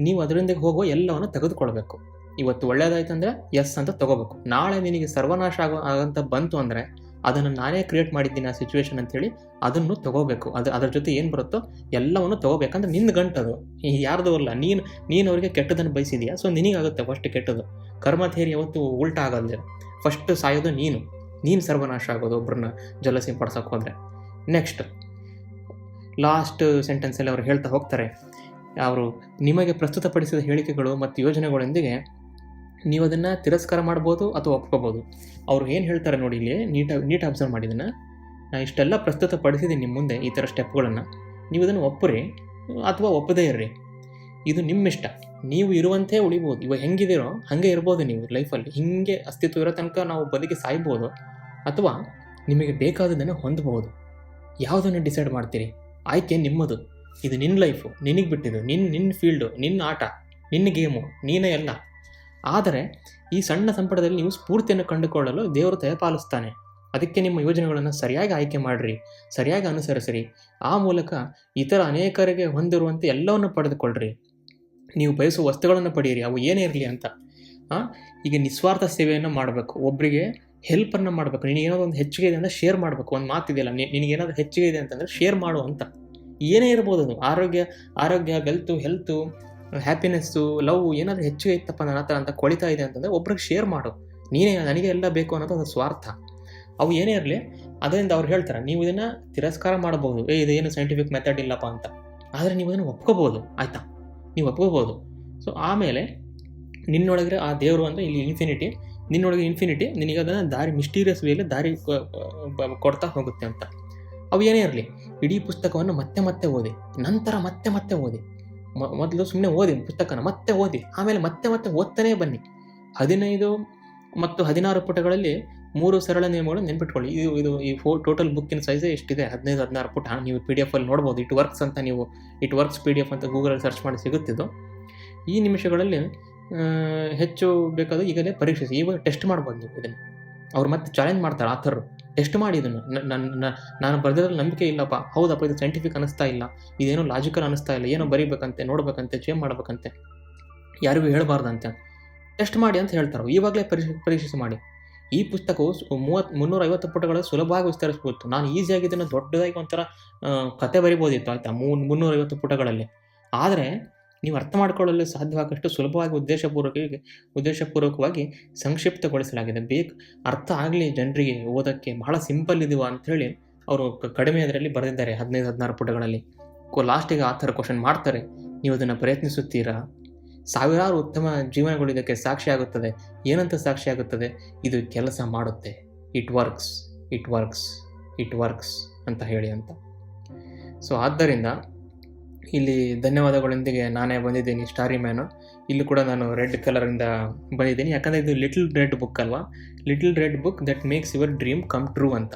ನೀವು ಅದರಿಂದ ಹೋಗೋ ಎಲ್ಲವನ್ನು ತೆಗೆದುಕೊಳ್ಬೇಕು. ಇವತ್ತು ಒಳ್ಳೇದಾಯ್ತು ಅಂದರೆ ಎಸ್ ಅಂತ ತಗೋಬೇಕು. ನಾಳೆ ನಿನಗೆ ಸರ್ವನಾಶ ಆಗೋ ಆಗಂತ ಬಂತು ಅಂದರೆ ಅದನ್ನು ನಾನೇ ಕ್ರಿಯೇಟ್ ಮಾಡಿದ್ದೀನಿ ಆ ಸಿಚುವೇಶನ್ ಅಂತೇಳಿ ಅದನ್ನು ತಗೋಬೇಕು. ಅದು ಅದ್ರ ಜೊತೆ ಏನು ಬರುತ್ತೋ ಎಲ್ಲವನ್ನು ತಗೋಬೇಕಂದ್ರೆ ನಿನ್ನ ಗಂಟದು. ಯಾರ್ದು ಅಲ್ಲ. ನೀನು ನೀನು ಅವರಿಗೆ ಕೆಟ್ಟದನ್ನು ಬಯಸಿದೀಯಾ? ಸೊ ನಿನಗಾಗುತ್ತೆ ಫಸ್ಟ್ ಕೆಟ್ಟದು ಕರ್ಮ ಥೇರಿ ಯಾವತ್ತು ಉಲ್ಟಾ ಆಗಲ್ದೆ. ಫಸ್ಟ್ ಸಾಯೋದು ನೀನು. ನೀನು ಸರ್ವನಾಶ ಆಗೋದು ಒಬ್ಬರನ್ನ ಜಲಸಿ ಪಡ್ಸೋಕೆ ಹೋದರೆ. ನೆಕ್ಸ್ಟ್ ಲಾಸ್ಟ್ ಸೆಂಟೆನ್ಸಲ್ಲಿ ಅವರು ಹೇಳ್ತಾ ಹೋಗ್ತಾರೆ. ಅವರು ನಿಮಗೆ ಪ್ರಸ್ತುತಪಡಿಸಿದ ಹೇಳಿಕೆಗಳು ಮತ್ತು ಯೋಜನೆಗಳೊಂದಿಗೆ ನೀವು ಅದನ್ನು ತಿರಸ್ಕಾರ ಮಾಡ್ಬೋದು ಅಥವಾ ಒಪ್ಕೋಬೋದು. ಅವ್ರು ಏನು ಹೇಳ್ತಾರೆ ನೋಡಿ ಇಲ್ಲಿ ನೀಟಾಗಿ ನೀಟ್ ಅಬ್ಸರ್ವ್ ಮಾಡಿದ್ದನ್ನು ನಾನು ಇಷ್ಟೆಲ್ಲ ಪ್ರಸ್ತುತಪಡಿಸಿದ್ದೀನಿ ನಿಮ್ಮ ಮುಂದೆ ಈ ಥರ ಸ್ಟೆಪ್ಗಳನ್ನು ನೀವು ಇದನ್ನು ಒಪ್ಪರಿ ಅಥವಾ ಒಪ್ಪದೇ ಇರ್ರಿ. ಇದು ನಿಮ್ಮ ಇಷ್ಟ. ನೀವು ಇರುವಂತೆ ಉಳಿಬೋದು. ಇವಾಗ ಹೆಂಗಿದ್ದೀರೋ ಹಾಗೆ ಇರ್ಬೋದು ನೀವು ಲೈಫಲ್ಲಿ ಹಿಂಗೆ ಅಸ್ತಿತ್ವ ಇರೋ ತನಕ ನಾವು ಬದುಕಿ ಸಾಯ್ಬೋದು ಅಥವಾ ನಿಮಗೆ ಬೇಕಾದದನ್ನು ಹೊಂದಬಹುದು ಯಾವುದನ್ನು ಡಿಸೈಡ್ ಮಾಡ್ತೀರಿ? ಆಯ್ಕೆ ನಿಮ್ಮದು. ಇದು ನಿನ್ನ ಲೈಫು ನಿನಗೆ ಬಿಟ್ಟಿದ್ದು ನಿನ್ನ ನಿನ್ನ ಫೀಲ್ಡು ನಿನ್ನ ಆಟ ನಿನ್ನ ಗೇಮು ನೀನೇ ಎಲ್ಲ. ಆದರೆ ಈ ಸಣ್ಣ ಸಂಪುಟದಲ್ಲಿ ನೀವು ಸ್ಫೂರ್ತಿಯನ್ನು ಕಂಡುಕೊಳ್ಳಲು ದೇವರು ದಯಪಾಲಿಸ್ತಾನೆ. ಅದಕ್ಕೆ ನಿಮ್ಮ ಯೋಜನೆಗಳನ್ನು ಸರಿಯಾಗಿ ಆಯ್ಕೆ ಮಾಡಿರಿ, ಸರಿಯಾಗಿ ಅನುಸರಿಸಿರಿ. ಆ ಮೂಲಕ ಇತರ ಅನೇಕರಿಗೆ ಹೊಂದಿರುವಂತೆ ಎಲ್ಲವನ್ನು ಪಡೆದುಕೊಳ್ಳ್ರಿ. ನೀವು ಬಯಸುವ ವಸ್ತುಗಳನ್ನು ಪಡೆಯಿರಿ, ಅವು ಏನೇ ಇರಲಿ ಅಂತ. ಈಗ ನಿಸ್ವಾರ್ಥ ಸೇವೆಯನ್ನು ಮಾಡಬೇಕು. ಒಬ್ಬರಿಗೆ ಹೆಲ್ಪನ್ನು ಮಾಡಬೇಕು. ನಿನಗೇನಾದ್ರು ಒಂದು ಹೆಚ್ಚಿಗೆ ಇದೆ ಅಂದರೆ ಶೇರ್ ಮಾಡಬೇಕು. ಒಂದು ಮಾತಿದೆಯಲ್ಲ ನಿನಗೇನಾದ್ರು ಹೆಚ್ಚಿಗೆ ಇದೆ ಅಂತಂದರೆ ಶೇರ್ ಮಾಡು ಅಂತ. ಏನೇ ಇರ್ಬೋದು ಅದು. ಆರೋಗ್ಯ ಆರೋಗ್ಯ ವೆಲ್ತು ಹೆಲ್ತು ಹ್ಯಾಪಿನೆಸ್ಸು ಲವ್ ಏನಾದರೂ ಹೆಚ್ಚಿಗೆ ಇತ್ತಪ್ಪ ನನ್ನ ಹತ್ರ ಅಂತ ಕೊಳಿತಾ ಇದೆ ಅಂತಂದರೆ ಒಬ್ರಿಗೆ ಶೇರ್ ಮಾಡು. ನೀನೇ ನನಗೆ ಎಲ್ಲ ಬೇಕು ಅನ್ನೋದು ಒಂದು ಸ್ವಾರ್ಥ. ಅವು ಏನೇ ಇರಲಿ, ಅದರಿಂದ ಅವ್ರು ಹೇಳ್ತಾರೆ, ನೀವು ಇದನ್ನು ತಿರಸ್ಕಾರ ಮಾಡಬಹುದು. ಏ, ಇದೇನು ಸೈಂಟಿಫಿಕ್ ಮೆಥಡ್ ಇಲ್ಲಪ್ಪ ಅಂತ. ಆದರೆ ನೀವು ಅದನ್ನು ಒಪ್ಕೋಬೋದು ಆಯಿತಾ? ನೀವು ಒಪ್ಕೋಬೋದು ಸೊ ಆಮೇಲೆ ನಿನ್ನೊಳಗೆ ಆ ದೇವರು ಅಂದರೆ ಇಲ್ಲಿ ಇನ್ಫಿನಿಟಿ ನಿನ್ನೊಳಗೆ ಇನ್ಫಿನಿಟಿ ನಿನಗೆ ಅದನ್ನು ದಾರಿ ಮಿಸ್ಟೀರಿಯಸ್ ವೇಲಿ ದಾರಿ ಕೊಡ್ತಾ ಹೋಗುತ್ತೆ ಅಂತ. ಅವು ಏನೇ ಇರಲಿ, ಇಡೀ ಪುಸ್ತಕವನ್ನು ಮತ್ತೆ ಮತ್ತೆ ಓದಿ, ನಂತರ ಮತ್ತೆ ಮತ್ತೆ ಓದಿ. ಮೊದಲು ಸುಮ್ಮನೆ ಓದಿ ಪುಸ್ತಕನ, ಮತ್ತೆ ಓದಿ, ಆಮೇಲೆ ಮತ್ತೆ ಮತ್ತೆ ಓದ್ತಾನೇ ಬನ್ನಿ. ಹದಿನೈದು ಮತ್ತು ಹದಿನಾರು ಪುಟಗಳಲ್ಲಿ ಮೂರು ಸರಳ ನಿಯಮಗಳು ನೆನ್ಪಿಟ್ಕೊಳ್ಳಿ. ಇದು ಇದು ಈ ಫೋ ಟೋಟಲ್ ಬುಕ್ಕಿನ ಸೈಜೇ ಎಷ್ಟಿದೆ? ಹದಿನೈದು, ಹದಿನಾರು ಪುಟ. ನೀವು ಪಿ ಡಿ ಎಫಲ್ಲಿ ನೋಡ್ಬೋದು ಇಟ್ ವರ್ಕ್ಸ್ ಅಂತ ನೀವು it works P D F ಅಂತ ಗೂಗಲಲ್ಲಿ ಸರ್ಚ್ ಮಾಡಿ ಸಿಗುತ್ತಿದ್ದು. ಈ ನಿಮಿಷಗಳಲ್ಲಿ ಹೆಚ್ಚು ಬೇಕಾದ್ರೆ ಈಗಲೇ ಪರೀಕ್ಷಿಸಿ. ಇವಾಗ ಟೆಸ್ಟ್ ಮಾಡ್ಬೋದು ನೀವು ಇದನ್ನು. ಅವ್ರು ಮತ್ತೆ ಚಾಲೆಂಜ್ ಮಾಡ್ತಾರೆ ಆಥರು ಟೆಸ್ಟ್ ಮಾಡಿ ಇದನ್ನು. ನನ್ನ ನಾನು ಬರೆದಿರೋ ನಂಬಿಕೆ ಇಲ್ಲಪ್ಪ. ಹೌದಪ್ಪ ಇದು ಸೈಂಟಿಫಿಕ್ ಅನಿಸ್ತಾ ಇಲ್ಲ. ಇದೇನೋ ಲಾಜಿಕಲ್ ಅನಿಸ್ತಾ ಇಲ್ಲ. ಏನೋ ಬರೀಬೇಕಂತೆ ನೋಡ್ಬೇಕಂತೆ ಚೇಂಜ್ ಮಾಡ್ಬೇಕಂತೆ. ಯಾರಿಗೂ ಹೇಳಬಾರ್ದಂತೆ. ಟೆಸ್ಟ್ ಮಾಡಿ ಅಂತ ಹೇಳ್ತಾರೆ. ಇವಾಗಲೇ ಪರೀಕ್ಷೆ ಪರೀಕ್ಷಿಸಿ ಮಾಡಿ. ಈ ಪುಸ್ತಕವು ಮೂವತ್ತು ಮುನ್ನೂರ ಐವತ್ತು ಪುಟಗಳು ಸುಲಭವಾಗಿ ವಿಸ್ತರಿಸ್ಬೋದು. ನಾನು ಈಸಿಯಾಗಿ ಇದನ್ನು ದೊಡ್ಡದಾಗಿ ಒಂಥರ ಆ, ಕತೆ ಬರಿಬೋದಿತ್ತು ಆಯಿತಾ? ಮೂ ಮುನ್ನೂರೈವತ್ತು ಪುಟಗಳಲ್ಲಿ. ಆದರೆ ನೀವು ಅರ್ಥ ಮಾಡಿಕೊಳ್ಳಲು ಸಾಧ್ಯವಾಗಷ್ಟು ಸುಲಭವಾಗಿ ಉದ್ದೇಶಪೂರ್ವಕ ಉದ್ದೇಶಪೂರ್ವಕವಾಗಿ ಸಂಕ್ಷಿಪ್ತಗೊಳಿಸಲಾಗಿದೆ. ಬೇಕ್ ಅರ್ಥ ಆಗಲಿ ಜನರಿಗೆ ಓದೋಕ್ಕೆ ಬಹಳ ಸಿಂಪಲ್ ಇದೀವ ಅಂಥೇಳಿ ಅವರು ಕ- ಕಡಿಮೆ ಅದರಲ್ಲಿ ಬರೆದಿದ್ದಾರೆ ಹದಿನೈದು, ಹದಿನಾರು ಪುಟಗಳಲ್ಲಿ. ಲಾಸ್ಟಿಗೆ ಆ ಥರ ಕ್ವಶನ್ ಮಾಡ್ತಾರೆ. ನೀವು ಅದನ್ನು ಪ್ರಯತ್ನಿಸುತ್ತೀರಾ? ಸಾವಿರಾರು ಉತ್ತಮ ಜೀವನಗಳು ಇದಕ್ಕೆ ಸಾಕ್ಷಿ ಆಗುತ್ತದೆ. ಏನಂತ ಸಾಕ್ಷಿ ಆಗುತ್ತದೆ? ಇದು ಕೆಲಸ ಮಾಡುತ್ತೆ. It works it works it works ಅಂತ ಹೇಳಿ ಅಂತ. ಸೊ ಆದ್ದರಿಂದ ಇಲ್ಲಿ ಧನ್ಯವಾದಗಳೊಂದಿಗೆ ನಾನೇ ಬಂದಿದ್ದೀನಿ ಸ್ಟಾರಿ ಮ್ಯಾನು. ಇಲ್ಲಿ ಕೂಡ ನಾನು ರೆಡ್ ಕಲರಿಂದ ಬಂದಿದ್ದೀನಿ. ಯಾಕಂದರೆ ಇದು ಲಿಟಲ್ ರೆಡ್ ಬುಕ್ ಅಲ್ವಾ? Little red book that makes your dream come true ಅಂತ.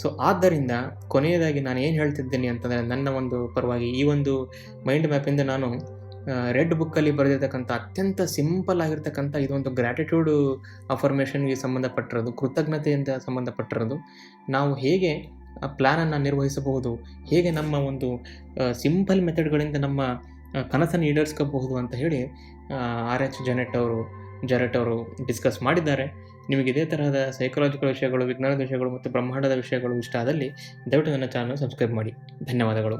ಸೊ ಆದ್ದರಿಂದ ಕೊನೆಯದಾಗಿ ನಾನು ಏನು ಹೇಳ್ತಿದ್ದೀನಿ ಅಂತಂದರೆ ನನ್ನ ಒಂದು ಪರವಾಗಿ ಈ ಒಂದು ಮೈಂಡ್ ಮ್ಯಾಪಿಂದ ನಾನು ರೆಡ್ ಬುಕ್ಕಲ್ಲಿ ಬರೆದಿರ್ತಕ್ಕಂಥ ಅತ್ಯಂತ ಸಿಂಪಲ್ ಆಗಿರ್ತಕ್ಕಂಥ ಇದೊಂದು ಗ್ರ್ಯಾಟಿಟ್ಯೂಡ್ ಅಫರ್ಮೇಷನ್ಗೆ ಸಂಬಂಧಪಟ್ಟಿರೋದು, ಕೃತಜ್ಞತೆಯಿಂದ ಸಂಬಂಧಪಟ್ಟಿರೋದು. ನಾವು ಹೇಗೆ ಆ ಪ್ಲ್ಯಾನನ್ನು ನಿರ್ವಹಿಸಬಹುದು. ಹೇಗೆ ನಮ್ಮ ಒಂದು ಸಿಂಪಲ್ ಮೆಥಡ್ಗಳಿಂದ ನಮ್ಮ ಕನಸನ್ನು ಈಡೇರಿಸ್ಕೋಬಹುದು ಅಂತ ಹೇಳಿ ಆರ್ ಎಚ್ ಜೆನೆಟ್ ಅವರು ಜೆರೆಟ್ ಅವರು ಡಿಸ್ಕಸ್ ಮಾಡಿದ್ದಾರೆ. ನಿಮಗೆ ಇದೇ ತರಹದ ಸೈಕಲಾಜಿಕಲ್ ವಿಷಯಗಳು, ವಿಜ್ಞಾನದ ವಿಷಯಗಳು ಮತ್ತು ಬ್ರಹ್ಮಾಂಡದ ವಿಷಯಗಳು ಇಷ್ಟ ಆದಲ್ಲಿ ದಯವಿಟ್ಟು ನನ್ನ ಚಾನಲ್ ಸಬ್ಸ್ಕ್ರೈಬ್ ಮಾಡಿ. ಧನ್ಯವಾದಗಳು.